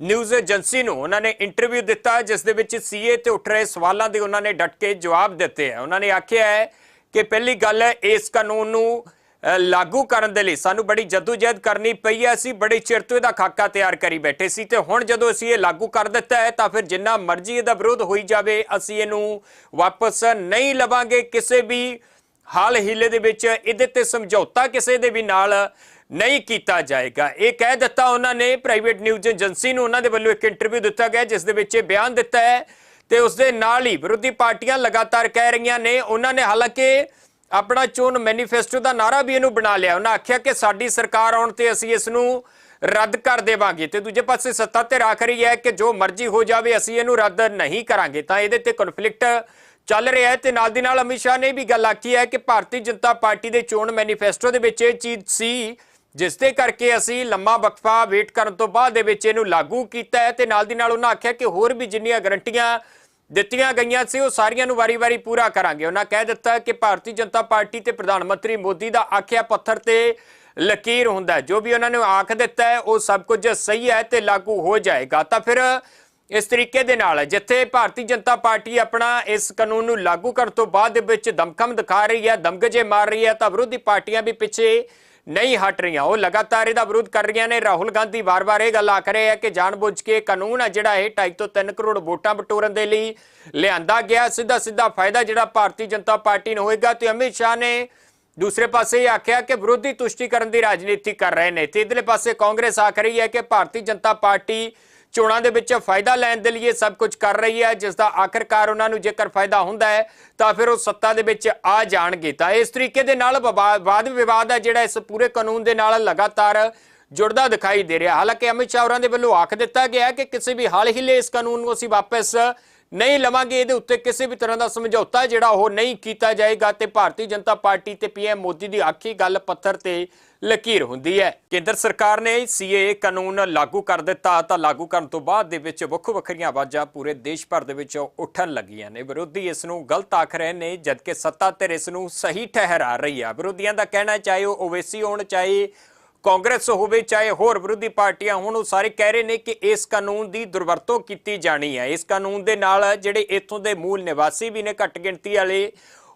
ਨਿਊਜ਼ ਏਜੰਸੀ ਨੂੰ ਉਹਨਾਂ ਨੇ ਇੰਟਰਵਿਊ ਦਿੱਤਾ, ਜਿਸ ਦੇ ਵਿੱਚ ਸੀਏ ਤੇ ਉੱਠ ਰਹੇ ਸਵਾਲਾਂ ਦੇ ਉਹਨਾਂ ਨੇ ਡਟ ਕੇ ਜਵਾਬ ਦਿੱਤੇ ਹੈ। ਉਹਨਾਂ ਨੇ ਆਖਿਆ ਹੈ ਕਿ ਪਹਿਲੀ ਗੱਲ ਹੈ, ਇਸ ਕਾਨੂੰਨ ਨੂੰ ਲਾਗੂ ਕਰਨ ਦੇ ਲਈ ਸਾਨੂੰ ਬੜੀ ਜਦੋਜਹਿਦ ਕਰਨੀ ਪਈ ਹੈ। ਅਸੀਂ ਬੜੇ ਚਿਰ ਤੋਂ ਇਹਦਾ ਖਾਕਾ ਤਿਆਰ ਕਰੀ ਬੈਠੇ ਸੀ ਤੇ ਹੁਣ ਜਦੋਂ ਅਸੀਂ ਇਹ ਲਾਗੂ ਕਰ ਦਿੱਤਾ ਹੈ, ਤਾਂ ਫਿਰ ਜਿੰਨਾ ਮਰਜ਼ੀ ਇਹਦਾ ਵਿਰੋਧ ਹੋਈ ਜਾਵੇ, ਅਸੀਂ ਇਹਨੂੰ ਵਾਪਸ ਨਹੀਂ ਲਵਾਂਗੇ। ਕਿਸੇ ਵੀ ਹਾਲ ਹੀਲੇ ਦੇ ਵਿੱਚ ਇਹਦੇ ਤੇ ਸਮਝੌਤਾ ਕਿਸੇ ਦੇ ਵੀ ਨਾਲ ਨਹੀਂ ਕੀਤਾ ਜਾਏਗਾ। ਇਹ ਕਹਿ ਦਿੱਤਾ ਉਹਨਾਂ ਨੇ ਪ੍ਰਾਈਵੇਟ ਨਿਊਜ਼ ਏਜੰਸੀ ਨੂੰ ਉਹਨਾਂ ਦੇ ਵੱਲੋਂ ਇੱਕ ਇੰਟਰਵਿਊ ਦਿੱਤਾ ਗਿਆ, ਜਿਸ ਦੇ ਵਿੱਚ ਇਹ ਬਿਆਨ ਦਿੱਤਾ ਹੈ ਤੇ ਉਸ ਦੇ ਨਾਲ ਹੀ ਵਿਰੋਧੀ ਪਾਰਟੀਆਂ ਲਗਾਤਾਰ ਕਹਿ ਰਹੀਆਂ ਨੇ, ਉਹਨਾਂ ਨੇ ਹਾਲਾਂਕਿ ਆਪਣਾ ਚੋਣ ਮੈਨੀਫੈਸਟੋ ਦਾ ਨਾਰਾ ਵੀ ਇਹਨੂੰ ਬਣਾ ਲਿਆ। ਉਹਨਾਂ ਆਖਿਆ ਕਿ ਸਾਡੀ ਸਰਕਾਰ ਆਉਣ ਤੇ ਅਸੀਂ ਇਸ ਨੂੰ ਰੱਦ ਕਰ ਦੇਵਾਂਗੇ। ਤੇ ਦੂਜੇ ਪਾਸੇ ਸੱਤਾ ਤੇ ਰੱਖ ਰਹੀ ਹੈ ਕਿ ਜੋ ਮਰਜ਼ੀ ਹੋ ਜਾਵੇ, ਅਸੀਂ ਇਹਨੂੰ ਰੱਦ ਨਹੀਂ ਕਰਾਂਗੇ। ਤਾਂ ਇਹਦੇ ਤੇ ਕਨਫਲਿਕਟ ਚੱਲ ਰਿਹਾ ਹੈ ਤੇ ਨਾਲ ਦੀ ਨਾਲ ਅਮਿਤ ਸ਼ਾਹ ਨੇ ਵੀ ਗੱਲ ਆਖੀ ਹੈ ਕਿ ਭਾਰਤੀ ਜਨਤਾ ਪਾਰਟੀ ਦੇ ਚੋਣ ਮੈਨੀਫੈਸਟੋ ਦੇ ਵਿੱਚ ਇਹ ਚੀਜ਼ ਸੀ, ਜਿਸ ਦੇ ਕਰਕੇ ਅਸੀਂ ਲੰਮਾ ਵਕਫਾ ਵੇਟ ਕਰਨ ਤੋਂ ਬਾਅਦ ਦੇ ਵਿੱਚ ਇਹਨੂੰ ਲਾਗੂ ਕੀਤਾ ਹੈ ਤੇ ਨਾਲ ਦੀ ਨਾਲ ਉਹਨਾਂ ਆਖਿਆ ਕਿ ਹੋਰ ਵੀ ਜਿੰਨੀਆਂ ਗਰੰਟੀਆਂ ਦਿੱਤੀਆਂ ਗਈਆਂ ਸੀ, ਉਹ ਸਾਰੀਆਂ ਨੂੰ ਵਾਰੀ-ਵਾਰੀ ਪੂਰਾ ਕਰਾਂਗੇ। ਉਹਨਾਂ ਕਹਿ ਦਿੱਤਾ ਕਿ ਭਾਰਤੀ ਜਨਤਾ ਪਾਰਟੀ ਤੇ ਪ੍ਰਧਾਨ ਮੰਤਰੀ ਮੋਦੀ ਦਾ ਆਖਿਆ ਪੱਥਰ ਤੇ ਲਕੀਰ ਹੁੰਦਾ ਜੋ ਵੀ ਉਹਨਾਂ ਨੇ ਆਖ ਦਿੱਤਾ ਹੈ, ਉਹ ਸਭ ਕੁਝ ਸਹੀ ਹੈ ਤੇ ਲਾਗੂ ਹੋ ਜਾਏਗਾ। ਤਾਂ ਫਿਰ ਇਸ ਤਰੀਕੇ ਦੇ ਨਾਲ ਜਿੱਥੇ ਭਾਰਤੀ ਜਨਤਾ ਪਾਰਟੀ ਆਪਣਾ ਇਸ ਕਾਨੂੰਨ ਨੂੰ ਲਾਗੂ ਕਰਨ ਤੋਂ ਬਾਅਦ ਦੇ ਵਿੱਚ ਦਮਖਮ ਦਿਖਾ ਰਹੀ ਹੈ, ਦਮਗਜੇ ਮਾਰ ਰਹੀ ਹੈ, ਤਾਂ ਵਿਰੋਧੀ ਪਾਰਟੀਆਂ ਵੀ ਪਿੱਛੇ ਨਹੀਂ ਹਟ ਰਹੀਆਂ। ਉਹ ਲਗਾਤਾਰ ਇਹਦਾ ਵਿਰੋਧ ਕਰ ਰਹੀਆਂ ਨੇ। ਰਾਹੁਲ ਗਾਂਧੀ ਵਾਰ-ਵਾਰ ਇਹ ਗੱਲ ਆਖ ਰਹੇ ਆ ਕਿ ਜਾਣਬੁੱਝ ਕੇ ਕਾਨੂੰਨ ਆ ਜਿਹੜਾ ਇਹ 2.5 ਤੋਂ 3 ਕਰੋੜ ਵੋਟਾਂ ਬਟੋਰਨ ਦੇ ਲਈ ਲਿਆਂਦਾ ਗਿਆ। ਸਿੱਧਾ ਸਿੱਧਾ ਫਾਇਦਾ ਜਿਹੜਾ ਭਾਰਤੀ ਜਨਤਾ ਪਾਰਟੀ ਨੂੰ ਹੋਏਗਾ ਤੇ ਅਮਿਤ ਸ਼ਾਹ ਨੇ ਦੂਸਰੇ ਪਾਸੇ ਇਹ ਆਖਿਆ ਕਿ ਵਿਰੋਧੀ ਤੁਸ਼ਟੀਕਰਨ ਦੀ ਰਾਜਨੀਤੀ ਕਰ ਰਹੇ ਨੇ। ਤੇ ਇਧਰਲੇ ਪਾਸੇ ਕਾਂਗਰਸ ਆਖ ਰਹੀ ਹੈ ਕਿ ਭਾਰਤੀ ਜਨਤਾ ਪਾਰਟੀ ਚੋਣਾਂ ਦੇ ਵਿੱਚ ਫਾਇਦਾ ਲੈਣ ਦੇ ਲਈ ਇਹ ਸਭ ਕੁਝ ਕਰ ਰਹੀ ਹੈ, ਜਿਸ ਦਾ ਆਖਰਕਾਰ ਉਹਨਾਂ ਨੂੰ ਜੇਕਰ ਫਾਇਦਾ ਹੁੰਦਾ ਹੈ, ਤਾਂ ਫਿਰ ਉਹ ਸੱਤਾ ਦੇ ਵਿੱਚ ਆ ਜਾਣਗੇ। ਤਾਂ ਇਸ ਤਰੀਕੇ ਦੇ ਨਾਲ ਵਾਦ ਵਿਵਾਦ ਹੈ ਜਿਹੜਾ ਇਸ ਪੂਰੇ ਕਾਨੂੰਨ ਦੇ ਨਾਲ ਲਗਾਤਾਰ ਜੁੜਦਾ ਦਿਖਾਈ ਦੇ ਰਿਹਾ। ਹਾਲਾਂਕਿ ਅਮਿਤ ਸ਼ਾਹ ਹੋਰਾਂ ਦੇ ਵੱਲੋਂ ਆਖ ਦਿੱਤਾ ਗਿਆ ਕਿ ਕਿਸੇ ਵੀ ਹਾਲ ਹੀਲੇ ਇਸ ਕਾਨੂੰਨ ਨੂੰ ਅਸੀਂ ਵਾਪਸ ਨਹੀਂ ਲਵਾਂਗੇ, ਇਹਦੇ ਉੱਤੇ ਕਿਸੇ ਵੀ ਤਰ੍ਹਾਂ ਦਾ ਸਮਝੌਤਾ ਜਿਹੜਾ ਉਹ ਨਹੀਂ ਕੀਤਾ ਜਾਏਗਾ ਤੇ ਭਾਰਤੀ ਜਨਤਾ ਪਾਰਟੀ ਤੇ ਪੀਐਮ ਮੋਦੀ ਦੀ ਆਖੀ ਗੱਲ ਪੱਥਰ ਤੇ ਲਕੀਰ ਹੁੰਦੀ ਹੈ। ਕੇਂਦਰ ਸਰਕਾਰ ਨੇ ਸੀਏਏ ਕਾਨੂੰਨ ਲਾਗੂ ਕਰ ਦਿੱਤਾ, ਤਾਂ ਲਾਗੂ ਕਰਨ ਤੋਂ ਬਾਅਦ ਦੇ ਵਿੱਚ ਵੱਖੋ ਵੱਖਰੀਆਂ ਆਵਾਜ਼ਾਂ ਪੂਰੇ ਦੇਸ਼ ਭਰ ਦੇ ਵਿੱਚ ਉੱਠਣ ਲੱਗੀਆਂ ਨੇ। ਵਿਰੋਧੀ ਇਸ ਨੂੰ ਗਲਤ ਆਖ ਰਹੇ ਨੇ, ਜਦਕਿ ਸੱਤਾ ਧਿਰ ਇਸ ਨੂੰ ਸਹੀ ਠਹਿਰਾ ਰਹੀ ਹੈ ਵਿਰੋਧੀਆਂ ਦਾ ਕਹਿਣਾ ਚਾਹੇ ਉਹ ਓਵੇਸੀ ਹੋਣ, ਚਾਹੇ ਕਾਂਗਰਸ ਹੋਵੇ ਚਾਹੇ ਹੋਰ ਵਿਰੋਧੀ ਪਾਰਟੀਆਂ ਹੋਣ, ਉਹ ਸਾਰੇ ਕਹਿ ਰਹੇ ਨੇ ਕਿ ਇਸ ਕਾਨੂੰਨ ਦੀ ਦੁਰਵਰਤੋਂ ਕੀਤੀ ਜਾਣੀ ਹੈ। ਇਸ ਕਾਨੂੰਨ ਦੇ ਨਾਲ ਜਿਹੜੇ ਇੱਥੋਂ ਦੇ ਮੂਲ ਨਿਵਾਸੀ ਵੀ ਨੇ ਘੱਟ ਗਿਣਤੀ ਵਾਲੇ,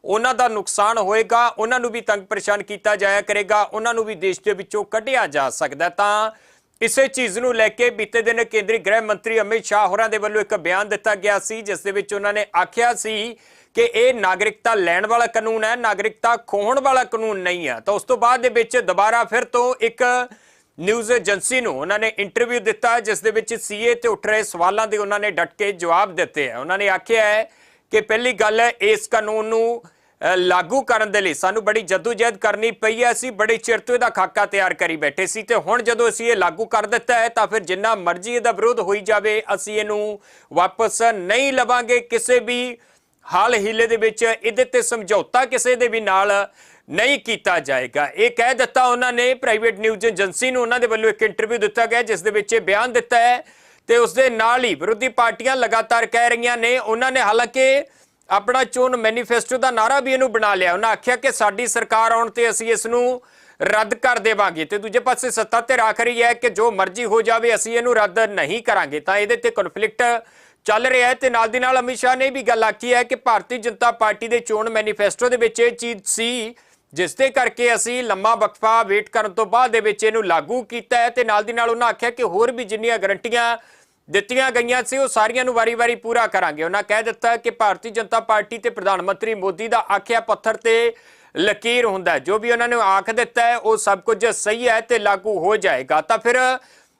ਉਹਨਾਂ ਦਾ ਨੁਕਸਾਨ ਹੋਏਗਾ, ਉਹਨਾਂ ਨੂੰ ਵੀ ਤੰਗ ਪਰੇਸ਼ਾਨ ਕੀਤਾ ਜਾਇਆ ਕਰੇਗਾ, ਉਹਨਾਂ ਨੂੰ ਵੀ ਦੇਸ਼ ਦੇ ਵਿੱਚੋਂ ਕੱਢਿਆ ਜਾ ਸਕਦਾ ਤਾਂ ਇਸੇ ਚੀਜ਼ ਨੂੰ ਲੈ ਕੇ ਬੀਤੇ ਦਿਨ ਕੇਂਦਰੀ ਗ੍ਰਹਿ ਮੰਤਰੀ ਅਮਿਤ ਸ਼ਾਹ ਹੋਰਾਂ ਦੇ ਵੱਲੋਂ ਇੱਕ ਬਿਆਨ ਦਿੱਤਾ ਗਿਆ ਸੀ, ਜਿਸ ਦੇ ਵਿੱਚ ਉਹਨਾਂ ਨੇ ਆਖਿਆ ਸੀ ਕਿ ਇਹ ਨਾਗਰਿਕਤਾ ਲੈਣ ਵਾਲਾ ਕਾਨੂੰਨ ਹੈ, ਨਾਗਰਿਕਤਾ ਖੋਹਣ ਵਾਲਾ ਕਾਨੂੰਨ ਨਹੀਂ ਹੈ। ਤਾਂ ਉਸ ਤੋਂ ਬਾਅਦ ਦੇ ਵਿੱਚ ਦੁਬਾਰਾ ਫਿਰ ਤੋਂ ਇੱਕ ਨਿਊਜ਼ ਏਜੰਸੀ ਨੂੰ ਉਹਨਾਂ ਨੇ ਇੰਟਰਵਿਊ ਦਿੱਤਾ, ਜਿਸ ਦੇ ਵਿੱਚ ਸੀਏ ਤੇ ਉੱਠ ਰਹੇ ਸਵਾਲਾਂ ਦੇ ਉਹਨਾਂ ਨੇ ਡਟ ਕੇ ਜਵਾਬ ਦਿੱਤੇ ਹੈ। ਉਹਨਾਂ ਨੇ ਆਖਿਆ ਹੈ ਕਿ ਪਹਿਲੀ ਗੱਲ ਹੈ, ਇਸ ਕਾਨੂੰਨ ਨੂੰ ਲਾਗੂ ਕਰਨ ਦੇ ਲਈ ਸਾਨੂੰ ਬੜੀ ਜਦੋਜਹਿਦ ਕਰਨੀ ਪਈ ਹੈ। ਅਸੀਂ ਬੜੇ ਚਿਰ ਤੋਂ ਇਹਦਾ ਖਾਕਾ ਤਿਆਰ ਕਰੀ ਬੈਠੇ ਸੀ ਤੇ ਹੁਣ ਜਦੋਂ ਅਸੀਂ ਇਹ ਲਾਗੂ ਕਰ ਦਿੱਤਾ ਹੈ, ਤਾਂ ਫਿਰ ਜਿੰਨਾ ਮਰਜ਼ੀ ਇਹਦਾ ਵਿਰੋਧ ਹੋਈ ਜਾਵੇ, ਅਸੀਂ ਇਹਨੂੰ ਵਾਪਸ ਨਹੀਂ ਲਵਾਂਗੇ। ਕਿਸੇ ਵੀ ਹਾਲ ਹੀਲੇ ਦੇ ਵਿੱਚ ਇਹਦੇ ਤੇ ਸਮਝੌਤਾ ਕਿਸੇ ਦੇ ਵੀ ਨਾਲ ਨਹੀਂ ਕੀਤਾ ਜਾਏਗਾ। ਇਹ ਕਹਿ ਦਿੱਤਾ ਉਹਨਾਂ ਨੇ ਪ੍ਰਾਈਵੇਟ ਨਿਊਜ਼ ਏਜੰਸੀ ਨੂੰ ਉਹਨਾਂ ਦੇ ਵੱਲੋਂ ਇੱਕ ਇੰਟਰਵਿਊ ਦਿੱਤਾ ਗਿਆ, ਜਿਸ ਦੇ ਵਿੱਚ ਇਹ ਬਿਆਨ ਦਿੱਤਾ ਹੈ ਤੇ ਉਸ ਦੇ ਨਾਲ ਹੀ ਵਿਰੋਧੀ ਪਾਰਟੀਆਂ ਲਗਾਤਾਰ ਕਹਿ ਰਹੀਆਂ ਨੇ, ਉਹਨਾਂ ਨੇ ਹਾਲਾਂਕਿ ਆਪਣਾ ਚੋਣ ਮੈਨੀਫੈਸਟੋ ਦਾ ਨਾਰਾ ਵੀ ਇਹਨੂੰ ਬਣਾ ਲਿਆ। ਉਹਨਾਂ ਆਖਿਆ ਕਿ ਸਾਡੀ ਸਰਕਾਰ ਆਉਣ ਤੇ ਅਸੀਂ ਇਸ ਨੂੰ ਰੱਦ ਕਰ ਦੇਵਾਂਗੇ। ਤੇ ਦੂਜੇ ਪਾਸੇ ਸੱਤਾ ਤੇ ਰੱਖ ਰਹੀ ਹੈ ਕਿ ਜੋ ਮਰਜ਼ੀ ਹੋ ਜਾਵੇ, ਅਸੀਂ ਇਹਨੂੰ ਰੱਦ ਨਹੀਂ ਕਰਾਂਗੇ। ਤਾਂ ਇਹਦੇ ਤੇ ਕਨਫਲਿਕਟ ਚੱਲ ਰਿਹਾ ਹੈ ਤੇ ਨਾਲ ਦੀ ਨਾਲ ਅਮਿਤ ਸ਼ਾਹ ਨੇ ਵੀ ਗੱਲ ਆਖੀ ਹੈ ਕਿ ਭਾਰਤੀ ਜਨਤਾ ਪਾਰਟੀ ਦੇ ਚੋਣ ਮੈਨੀਫੈਸਟੋ ਦੇ ਵਿੱਚ ਇਹ ਚੀਜ਼ ਸੀ, ਜਿਸ ਦੇ ਕਰਕੇ ਅਸੀਂ ਲੰਮਾ ਵਕਫਾ ਵੇਟ ਕਰਨ ਤੋਂ ਬਾਅਦ ਦੇ ਵਿੱਚ ਇਹਨੂੰ ਲਾਗੂ ਕੀਤਾ ਹੈ ਤੇ ਨਾਲ ਦੀ ਨਾਲ ਉਹਨਾਂ ਆਖਿਆ ਕਿ ਹੋਰ ਵੀ ਜਿੰਨੀਆਂ ਗਰੰਟੀਆਂ ਦਿੱਤੀਆਂ ਗਈਆਂ ਸੀ, ਉਹ ਸਾਰੀਆਂ ਨੂੰ ਵਾਰੀ-ਵਾਰੀ ਪੂਰਾ ਕਰਾਂਗੇ। ਉਹਨਾਂ ਕਹਿ ਦਿੱਤਾ ਕਿ ਭਾਰਤੀ ਜਨਤਾ ਪਾਰਟੀ ਤੇ ਪ੍ਰਧਾਨ ਮੰਤਰੀ ਮੋਦੀ ਦਾ ਆਖਿਆ ਪੱਥਰ ਤੇ ਲਕੀਰ ਹੁੰਦਾ ਜੋ ਵੀ ਉਹਨਾਂ ਨੇ ਆਖ ਦਿੱਤਾ ਹੈ, ਉਹ ਸਭ ਕੁਝ ਸਹੀ ਹੈ ਤੇ ਲਾਗੂ ਹੋ ਜਾਏਗਾ। ਤਾਂ ਫਿਰ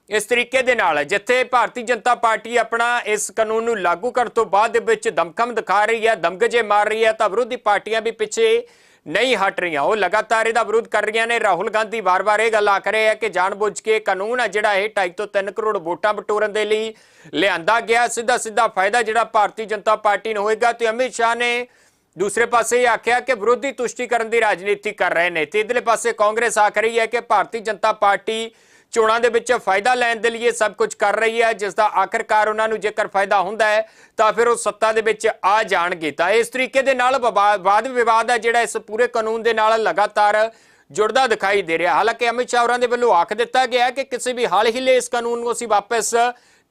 ਇਸ ਤਰੀਕੇ ਦੇ ਨਾਲ ਜਿੱਥੇ ਭਾਰਤੀ ਜਨਤਾ ਪਾਰਟੀ ਆਪਣਾ ਇਸ ਕਾਨੂੰਨ ਨੂੰ ਲਾਗੂ ਕਰਨ ਤੋਂ ਬਾਅਦ ਦੇ ਵਿੱਚ ਦਮਖਮ ਦਿਖਾ ਰਹੀ ਹੈ, ਦਮਗਜੇ ਮਾਰ ਰਹੀ ਹੈ, ਤਾਂ ਵਿਰੋਧੀ ਪਾਰਟੀਆਂ ਵੀ ਪਿੱਛੇ ਨਹੀਂ ਹਟ ਰਹੀਆਂ। ਉਹ ਲਗਾਤਾਰ ਇਹਦਾ ਵਿਰੋਧ ਕਰ ਰਹੀਆਂ ਨੇ। ਰਾਹੁਲ ਗਾਂਧੀ ਵਾਰ-ਵਾਰ ਇਹ ਗੱਲ ਆਖ ਰਹੇ ਆ ਕਿ ਜਾਣਬੁੱਝ ਕੇ ਕਾਨੂੰਨ ਆ ਜਿਹੜਾ ਇਹ 2.5 ਤੋਂ 3 ਕਰੋੜ ਵੋਟਾਂ ਬਟੋਰਨ ਦੇ ਲਈ ਲਿਆਂਦਾ ਗਿਆ। ਸਿੱਧਾ ਸਿੱਧਾ ਫਾਇਦਾ ਜਿਹੜਾ ਭਾਰਤੀ ਜਨਤਾ ਪਾਰਟੀ ਨੂੰ ਹੋਏਗਾ ਤੇ ਅਮਿਤ ਸ਼ਾਹ ਨੇ ਦੂਸਰੇ ਪਾਸੇ ਇਹ ਆਖਿਆ ਕਿ ਵਿਰੋਧੀ ਤੁਸ਼ਟੀਕਰਨ ਦੀ ਰਾਜਨੀਤੀ ਕਰ ਰਹੇ ਨੇ। ਤੇ ਇਧਰਲੇ ਪਾਸੇ ਕਾਂਗਰਸ ਆਖ ਰਹੀ ਹੈ ਕਿ ਭਾਰਤੀ ਜਨਤਾ ਪਾਰਟੀ ਚੋਣਾਂ ਦੇ ਵਿੱਚ ਫਾਇਦਾ ਲੈਣ ਦੇ ਲਈ ਇਹ ਸਭ ਕੁਝ ਕਰ ਰਹੀ ਹੈ, ਜਿਸ ਦਾ ਆਖਰਕਾਰ ਉਹਨਾਂ ਨੂੰ ਜੇਕਰ ਫਾਇਦਾ ਹੁੰਦਾ ਹੈ, ਤਾਂ ਫਿਰ ਉਹ ਸੱਤਾ ਦੇ ਵਿੱਚ ਆ ਜਾਣਗੇ। ਤਾਂ ਇਸ ਤਰੀਕੇ ਦੇ ਨਾਲ ਵਾਦ ਵਿਵਾਦ ਹੈ ਜਿਹੜਾ ਇਸ ਪੂਰੇ ਕਾਨੂੰਨ ਦੇ ਨਾਲ ਲਗਾਤਾਰ ਜੁੜਦਾ ਦਿਖਾਈ ਦੇ ਰਿਹਾ। ਹਾਲਾਂਕਿ ਅਮਿਤ ਸ਼ਾਹ ਹੋਰਾਂ ਦੇ ਵੱਲੋਂ ਆਖ ਦਿੱਤਾ ਗਿਆ ਕਿ ਕਿਸੇ ਵੀ ਹਾਲ ਹੀਲੇ ਇਸ ਕਾਨੂੰਨ ਨੂੰ ਅਸੀਂ ਵਾਪਸ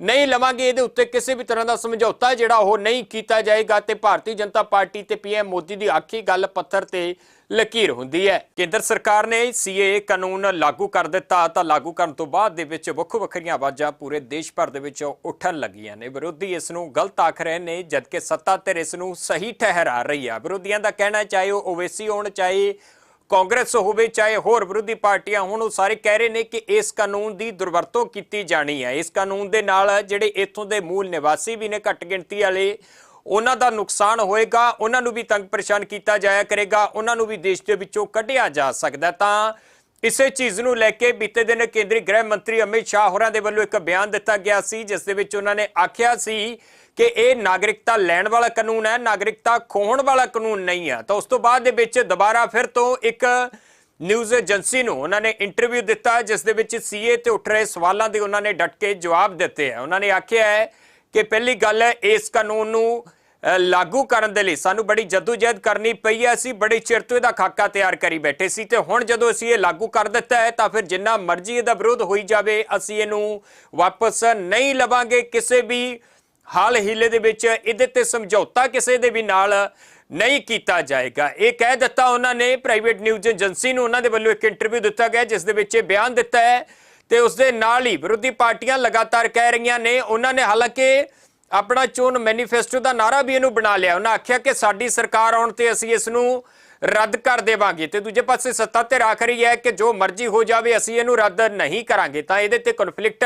ਨਹੀਂ ਲਵਾਂਗੇ, ਇਹਦੇ ਉੱਤੇ ਕਿਸੇ ਵੀ ਤਰ੍ਹਾਂ ਦਾ ਸਮਝੌਤਾ ਜਿਹੜਾ ਉਹ ਨਹੀਂ ਕੀਤਾ ਜਾਏਗਾ ਤੇ ਭਾਰਤੀ ਜਨਤਾ ਪਾਰਟੀ ਤੇ ਪੀਐਮ ਮੋਦੀ ਦੀ ਆਖੀ ਗੱਲ ਪੱਥਰ ਤੇ ਲਕੀਰ ਹੁੰਦੀ ਹੈ। ਕੇਂਦਰ ਸਰਕਾਰ ਨੇ ਸੀਏ ਕਾਨੂੰਨ ਲਾਗੂ ਕਰ ਦਿੱਤਾ, ਤਾਂ ਲਾਗੂ ਕਰਨ ਤੋਂ ਬਾਅਦ ਦੇ ਵਿੱਚ ਵੱਖੋ ਵੱਖਰੀਆਂ ਆਵਾਜ਼ਾਂ ਪੂਰੇ ਦੇਸ਼ ਭਰ ਦੇ ਵਿੱਚ ਉੱਠਣ ਲੱਗੀਆਂ ਨੇ। ਵਿਰੋਧੀ ਇਸ ਨੂੰ ਗਲਤ ਆਖ ਰਹੇ ਨੇ, ਜਦਕਿ ਸੱਤਾ ਧਿਰ ਇਸ ਨੂੰ ਸਹੀ ਠਹਿਰਾ ਰਹੀ ਹੈ ਵਿਰੋਧੀਆਂ ਦਾ ਕਹਿਣਾ ਚਾਹੇ ਉਹ ਓਵੇਸੀ ਹੋਣ, ਚਾਹੇ ਕਾਂਗਰਸ ਹੋਵੇ ਚਾਹੇ ਹੋਰ ਵਿਰੋਧੀ ਪਾਰਟੀਆਂ ਹੁਣ, ਉਹ ਸਾਰੇ ਕਹਿ ਰਹੇ ਨੇ ਕਿ ਇਸ ਕਾਨੂੰਨ ਦੀ ਦੁਰਵਰਤੋਂ ਕੀਤੀ ਜਾਣੀ ਹੈ। ਇਸ ਕਾਨੂੰਨ ਦੇ ਨਾਲ ਜਿਹੜੇ ਇੱਥੋਂ ਦੇ ਮੂਲ ਨਿਵਾਸੀ ਵੀ ਨੇ ਘੱਟ ਗਿਣਤੀ ਵਾਲੇ, ਉਹਨਾਂ ਦਾ ਨੁਕਸਾਨ ਹੋਏਗਾ, ਉਹਨਾਂ ਨੂੰ ਵੀ ਤੰਗ ਪਰੇਸ਼ਾਨ ਕੀਤਾ ਜਾਇਆ ਕਰੇਗਾ, ਉਹਨਾਂ ਨੂੰ ਵੀ ਦੇਸ਼ ਦੇ ਵਿੱਚੋਂ ਕੱਢਿਆ ਜਾ ਸਕਦਾ ਤਾਂ ਇਸੇ ਚੀਜ਼ ਨੂੰ ਲੈ ਕੇ ਬੀਤੇ ਦਿਨ ਕੇਂਦਰੀ ਗ੍ਰਹਿ ਮੰਤਰੀ ਅਮਿਤ ਸ਼ਾਹ ਹੋਰਾਂ ਦੇ ਵੱਲੋਂ ਇੱਕ ਬਿਆਨ ਦਿੱਤਾ ਗਿਆ ਸੀ, ਜਿਸ ਦੇ ਵਿੱਚ ਉਹਨਾਂ ਨੇ ਆਖਿਆ ਸੀ ਕਿ ਇਹ ਨਾਗਰਿਕਤਾ ਲੈਣ ਵਾਲਾ ਕਾਨੂੰਨ ਹੈ, ਨਾਗਰਿਕਤਾ ਖੋਹਣ ਵਾਲਾ ਕਾਨੂੰਨ ਨਹੀਂ ਹੈ। ਤਾਂ ਉਸ ਤੋਂ ਬਾਅਦ ਦੇ ਵਿੱਚ ਦੁਬਾਰਾ ਫਿਰ ਤੋਂ ਇੱਕ ਨਿਊਜ਼ ਏਜੰਸੀ ਨੂੰ ਉਹਨਾਂ ਨੇ ਇੰਟਰਵਿਊ ਦਿੱਤਾ, ਜਿਸ ਦੇ ਵਿੱਚ ਸੀਏ ਤੇ ਉੱਠ ਰਹੇ ਸਵਾਲਾਂ ਦੇ ਉਹਨਾਂ ਨੇ ਡਟ ਕੇ ਜਵਾਬ ਦਿੱਤੇ ਹੈ। ਉਹਨਾਂ ਨੇ ਆਖਿਆ ਹੈ ਕਿ ਪਹਿਲੀ ਗੱਲ ਹੈ, ਇਸ ਕਾਨੂੰਨ ਨੂੰ ਲਾਗੂ ਕਰਨ ਦੇ ਲਈ ਸਾਨੂੰ ਬੜੀ ਜਦੋਜਹਿਦ ਕਰਨੀ ਪਈ ਹੈ। ਅਸੀਂ ਬੜੇ ਚਿਰ ਤੋਂ ਇਹਦਾ ਖਾਕਾ ਤਿਆਰ ਕਰੀ ਬੈਠੇ ਸੀ ਤੇ ਹੁਣ ਜਦੋਂ ਅਸੀਂ ਇਹ ਲਾਗੂ ਕਰ ਦਿੱਤਾ ਹੈ, ਤਾਂ ਫਿਰ ਜਿੰਨਾ ਮਰਜ਼ੀ ਇਹਦਾ ਵਿਰੋਧ ਹੋਈ ਜਾਵੇ, ਅਸੀਂ ਇਹਨੂੰ ਵਾਪਸ ਨਹੀਂ ਲਵਾਂਗੇ। ਕਿਸੇ ਵੀ ਹਾਲ ਹੀਲੇ ਦੇ ਵਿੱਚ ਇਹਦੇ ਤੇ ਸਮਝੌਤਾ ਕਿਸੇ ਦੇ ਵੀ ਨਾਲ ਨਹੀਂ ਕੀਤਾ ਜਾਏਗਾ। ਇਹ ਕਹਿ ਦਿੱਤਾ ਉਹਨਾਂ ਨੇ ਪ੍ਰਾਈਵੇਟ ਨਿਊਜ਼ ਏਜੰਸੀ ਨੂੰ ਉਹਨਾਂ ਦੇ ਵੱਲੋਂ ਇੱਕ ਇੰਟਰਵਿਊ ਦਿੱਤਾ ਗਿਆ, ਜਿਸ ਦੇ ਵਿੱਚ ਇਹ ਬਿਆਨ ਦਿੱਤਾ ਹੈ ਤੇ ਉਸ ਦੇ ਨਾਲ ਹੀ ਵਿਰੋਧੀ ਪਾਰਟੀਆਂ ਲਗਾਤਾਰ ਕਹਿ ਰਹੀਆਂ ਨੇ, ਉਹਨਾਂ ਨੇ ਹਾਲਾਂਕਿ ਆਪਣਾ ਚੋਣ ਮੈਨੀਫੈਸਟੋ ਦਾ ਨਾਰਾ ਵੀ ਇਹਨੂੰ ਬਣਾ ਲਿਆ। ਉਹਨਾਂ ਆਖਿਆ ਕਿ ਸਾਡੀ ਸਰਕਾਰ ਆਉਣ ਤੇ ਅਸੀਂ ਇਸ ਨੂੰ ਰੱਦ ਕਰ ਦੇਵਾਂਗੇ। ਤੇ ਦੂਜੇ ਪਾਸੇ ਸੱਤਾ ਤੇ ਰੱਖ ਰਹੀ ਹੈ ਕਿ ਜੋ ਮਰਜ਼ੀ ਹੋ ਜਾਵੇ, ਅਸੀਂ ਇਹਨੂੰ ਰੱਦ ਨਹੀਂ ਕਰਾਂਗੇ। ਤਾਂ ਇਹਦੇ ਤੇ ਕਨਫਲਿਕਟ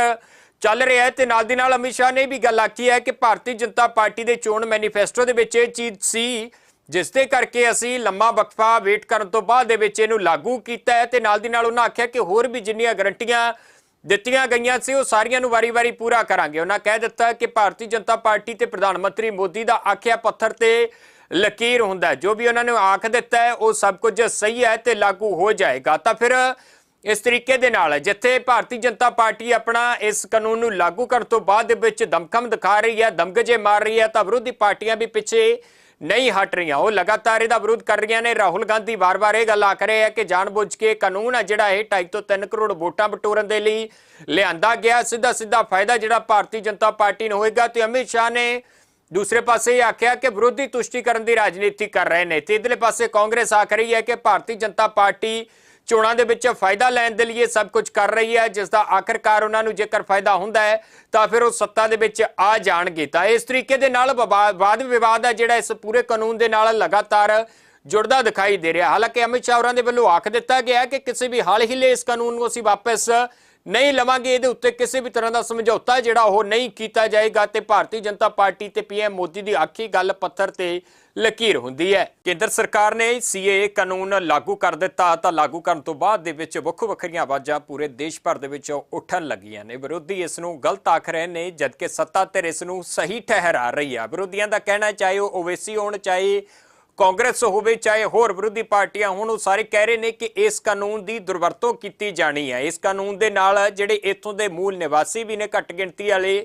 ਚੱਲ ਰਿਹਾ ਹੈ ਤੇ ਨਾਲ ਦੀ ਨਾਲ ਅਮਿਤ ਸ਼ਾਹ ਨੇ ਵੀ ਗੱਲ ਆਖੀ ਹੈ ਕਿ ਭਾਰਤੀ ਜਨਤਾ ਪਾਰਟੀ ਦੇ ਚੋਣ ਮੈਨੀਫੈਸਟੋ ਦੇ ਵਿੱਚ ਇਹ ਚੀਜ਼ ਸੀ, ਜਿਸ ਦੇ ਕਰਕੇ ਅਸੀਂ ਲੰਮਾ ਵਕਫਾ ਵੇਟ ਕਰਨ ਤੋਂ ਬਾਅਦ ਦੇ ਵਿੱਚ ਇਹਨੂੰ ਲਾਗੂ ਕੀਤਾ ਹੈ ਤੇ ਨਾਲ ਦੀ ਨਾਲ ਉਹਨਾਂ ਆਖਿਆ ਕਿ ਹੋਰ ਵੀ ਜਿੰਨੀਆਂ ਗਰੰਟੀਆਂ ਦਿੱਤੀਆਂ ਗਈਆਂ ਸੀ, ਉਹ ਸਾਰੀਆਂ ਨੂੰ ਵਾਰੀ-ਵਾਰੀ ਪੂਰਾ ਕਰਾਂਗੇ। ਉਹਨਾਂ ਕਹਿ ਦਿੱਤਾ ਕਿ ਭਾਰਤੀ ਜਨਤਾ ਪਾਰਟੀ ਤੇ ਪ੍ਰਧਾਨ ਮੰਤਰੀ ਮੋਦੀ ਦਾ ਆਖਿਆ ਪੱਥਰ ਤੇ ਲਕੀਰ ਹੁੰਦਾ ਜੋ ਵੀ ਉਹਨਾਂ ਨੇ ਆਖ ਦਿੱਤਾ ਹੈ, ਉਹ ਸਭ ਕੁਝ ਸਹੀ ਹੈ ਤੇ ਲਾਗੂ ਹੋ ਜਾਏਗਾ। ਤਾਂ ਫਿਰ ਇਸ ਤਰੀਕੇ ਦੇ ਨਾਲ ਜਿੱਥੇ ਭਾਰਤੀ ਜਨਤਾ ਪਾਰਟੀ ਆਪਣਾ ਇਸ ਕਾਨੂੰਨ ਨੂੰ ਲਾਗੂ ਕਰਨ ਤੋਂ ਬਾਅਦ ਦੇ ਵਿੱਚ ਦਮਖਮ ਦਿਖਾ ਰਹੀ ਹੈ, ਦਮਗਜੇ ਮਾਰ ਰਹੀ ਹੈ, ਤਾਂ ਵਿਰੋਧੀ ਪਾਰਟੀਆਂ ਵੀ ਪਿੱਛੇ ਨਹੀਂ ਹਟ ਰਹੀਆਂ। ਉਹ ਲਗਾਤਾਰ ਇਹਦਾ ਵਿਰੋਧ ਕਰ ਰਹੀਆਂ ਨੇ। ਰਾਹੁਲ ਗਾਂਧੀ ਵਾਰ-ਵਾਰ ਇਹ ਗੱਲ ਆਖ ਰਹੇ ਆ ਕਿ ਜਾਣਬੁੱਝ ਕੇ ਕਾਨੂੰਨ ਹੈ ਜਿਹੜਾ ਇਹ 2.5 ਤੋਂ 3 ਕਰੋੜ ਵੋਟਾਂ ਬਟੋਰਨ ਦੇ ਲਈ ਲਿਆਂਦਾ ਗਿਆ। ਸਿੱਧਾ ਸਿੱਧਾ ਫਾਇਦਾ ਜਿਹੜਾ ਭਾਰਤੀ ਜਨਤਾ ਪਾਰਟੀ ਨੂੰ ਹੋਏਗਾ ਤੇ ਅਮਿਤ ਸ਼ਾਹ ਨੇ ਦੂਸਰੇ ਪਾਸੇ ਇਹ ਆਖਿਆ ਕਿ ਵਿਰੋਧੀ ਤੁਸ਼ਟੀਕਰਨ ਦੀ ਰਾਜਨੀਤੀ ਕਰ ਰਹੇ ਨੇ। ਤੇ ਇਧਰਲੇ ਪਾਸੇ ਕਾਂਗਰਸ ਆਖ ਰਹੀ ਹੈ ਕਿ ਭਾਰਤੀ ਜਨਤਾ ਪਾਰਟੀ ਚੋਣਾਂ ਦੇ ਵਿੱਚ ਫਾਇਦਾ ਲੈਣ ਦੇ ਲਈ ਇਹ ਸਭ ਕੁਝ ਕਰ ਰਹੀ ਹੈ ਜਿਸ ਦਾ ਆਖਰਕਾਰ ਉਹਨਾਂ ਨੂੰ ਜੇਕਰ ਫਾਇਦਾ ਹੁੰਦਾ ਹੈ, ਤਾਂ ਫਿਰ ਉਹ ਸੱਤਾ ਦੇ ਵਿੱਚ ਆ ਜਾਣਗੇ। ਤਾਂ ਇਸ ਤਰੀਕੇ ਦੇ ਨਾਲ ਵਾਦ ਵਿਵਾਦ ਹੈ ਜਿਹੜਾ ਇਸ ਪੂਰੇ ਕਾਨੂੰਨ ਦੇ ਨਾਲ ਲਗਾਤਾਰ ਜੁੜਦਾ ਦਿਖਾਈ ਦੇ ਰਿਹਾ। ਹਾਲਾਂਕਿ ਅਮਿਤ ਸ਼ਾਹ ਹੋਰਾਂ ਦੇ ਵੱਲੋਂ ਆਖ ਦਿੱਤਾ ਗਿਆ ਕਿ ਕਿਸੇ ਵੀ ਹਾਲ ਹੀਲੇ ਇਸ ਕਾਨੂੰਨ ਨੂੰ ਅਸੀਂ ਵਾਪਸ ਨਹੀਂ ਲਵਾਂਗੇ, ਇਹਦੇ ਉੱਤੇ ਕਿਸੇ ਵੀ ਤਰ੍ਹਾਂ ਦਾ ਸਮਝੌਤਾ ਜਿਹੜਾ ਉਹ ਨਹੀਂ ਕੀਤਾ ਜਾਏਗਾ ਤੇ ਭਾਰਤੀ ਜਨਤਾ ਪਾਰਟੀ ਤੇ ਪੀਐਮ ਮੋਦੀ ਦੀ ਆਖੀ ਗੱਲ ਪੱਥਰ ਤੇ ਲਕੀਰ ਹੁੰਦੀ ਹੈ। ਕੇਂਦਰ ਸਰਕਾਰ ਨੇ ਸੀਏ ਕਾਨੂੰਨ ਲਾਗੂ ਕਰ ਦਿੱਤਾ, ਤਾਂ ਲਾਗੂ ਕਰਨ ਤੋਂ ਬਾਅਦ ਦੇ ਵਿੱਚ ਵੱਖੋ ਵੱਖਰੀਆਂ ਆਵਾਜ਼ਾਂ ਪੂਰੇ ਦੇਸ਼ ਭਰ ਦੇ ਵਿੱਚ ਉੱਠਣ ਲੱਗੀਆਂ ਨੇ। ਵਿਰੋਧੀ ਇਸ ਨੂੰ ਗਲਤ ਆਖ ਰਹੇ ਨੇ, ਜਦਕਿ ਸੱਤਾ ਧਿਰ ਇਸ ਨੂੰ ਸਹੀ ਠਹਿਰਾ ਰਹੀ ਹੈ ਵਿਰੋਧੀਆਂ ਦਾ ਕਹਿਣਾ ਚਾਹੇ ਉਹ ਓਵੇਸੀ ਹੋਣ, ਚਾਹੇ ਕਾਂਗਰਸ ਹੋਵੇ ਚਾਹੇ ਹੋਰ ਵਿਰੋਧੀ ਪਾਰਟੀਆਂ ਹੁਣ, ਉਹ ਸਾਰੇ ਕਹਿ ਰਹੇ ਨੇ ਕਿ ਇਸ ਕਾਨੂੰਨ ਦੀ ਦੁਰਵਰਤੋਂ ਕੀਤੀ ਜਾਣੀ ਹੈ। ਇਸ ਕਾਨੂੰਨ ਦੇ ਨਾਲ ਜਿਹੜੇ ਇੱਥੋਂ ਦੇ ਮੂਲ ਨਿਵਾਸੀ ਵੀ ਨੇ ਘੱਟ ਗਿਣਤੀ ਵਾਲੇ,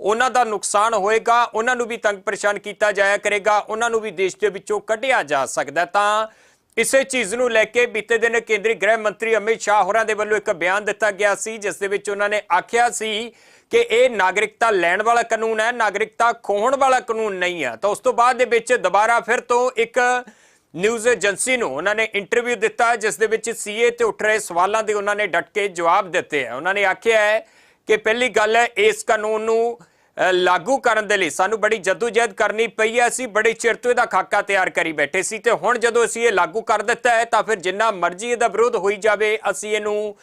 ਉਹਨਾਂ ਦਾ ਨੁਕਸਾਨ ਹੋਏਗਾ, ਉਹਨਾਂ ਨੂੰ ਵੀ ਤੰਗ ਪਰੇਸ਼ਾਨ ਕੀਤਾ ਜਾਇਆ ਕਰੇਗਾ, ਉਹਨਾਂ ਨੂੰ ਵੀ ਦੇਸ਼ ਦੇ ਵਿੱਚੋਂ ਕੱਢਿਆ ਜਾ ਸਕਦਾ ਤਾਂ ਇਸੇ ਚੀਜ਼ ਨੂੰ ਲੈ ਕੇ ਬੀਤੇ ਦਿਨ ਕੇਂਦਰੀ ਗ੍ਰਹਿ ਮੰਤਰੀ ਅਮਿਤ ਸ਼ਾਹ ਹੋਰਾਂ ਦੇ ਵੱਲੋਂ ਇੱਕ ਬਿਆਨ ਦਿੱਤਾ ਗਿਆ ਸੀ, ਜਿਸ ਦੇ ਵਿੱਚ ਉਹਨਾਂ ਨੇ ਆਖਿਆ ਸੀ ਕਿ ਇਹ ਨਾਗਰਿਕਤਾ ਲੈਣ ਵਾਲਾ ਕਾਨੂੰਨ ਹੈ, ਨਾਗਰਿਕਤਾ ਖੋਹਣ ਵਾਲਾ ਕਾਨੂੰਨ ਨਹੀਂ ਹੈ। ਤਾਂ ਉਸ ਤੋਂ ਬਾਅਦ ਦੇ ਵਿੱਚ ਦੁਬਾਰਾ ਫਿਰ ਤੋਂ ਇੱਕ ਨਿਊਜ਼ ਏਜੰਸੀ ਨੂੰ ਉਹਨਾਂ ਨੇ ਇੰਟਰਵਿਊ ਦਿੱਤਾ, ਜਿਸ ਦੇ ਵਿੱਚ ਸੀਏ ਤੇ ਉੱਠ ਰਹੇ ਸਵਾਲਾਂ ਦੇ ਉਹਨਾਂ ਨੇ ਡਟ ਕੇ ਜਵਾਬ ਦਿੱਤੇ ਹੈ। ਉਹਨਾਂ ਨੇ ਆਖਿਆ ਹੈ ਕਿ ਪਹਿਲੀ ਗੱਲ ਹੈ, ਇਸ ਕਾਨੂੰਨ ਨੂੰ ਲਾਗੂ ਕਰਨ ਦੇ ਲਈ ਸਾਨੂੰ ਬੜੀ ਜਦੋਜਹਿਦ ਕਰਨੀ ਪਈ ਹੈ। ਅਸੀਂ ਬੜੇ ਚਿਰ ਤੋਂ ਇਹਦਾ ਖਾਕਾ ਤਿਆਰ ਕਰੀ ਬੈਠੇ ਸੀ ਤੇ ਹੁਣ ਜਦੋਂ ਅਸੀਂ ਇਹ ਲਾਗੂ ਕਰ ਦਿੱਤਾ ਹੈ, ਤਾਂ ਫਿਰ ਜਿੰਨਾ ਮਰਜ਼ੀ ਇਹਦਾ ਵਿਰੋਧ ਹੋਈ ਜਾਵੇ, ਅਸੀਂ ਇਹਨੂੰ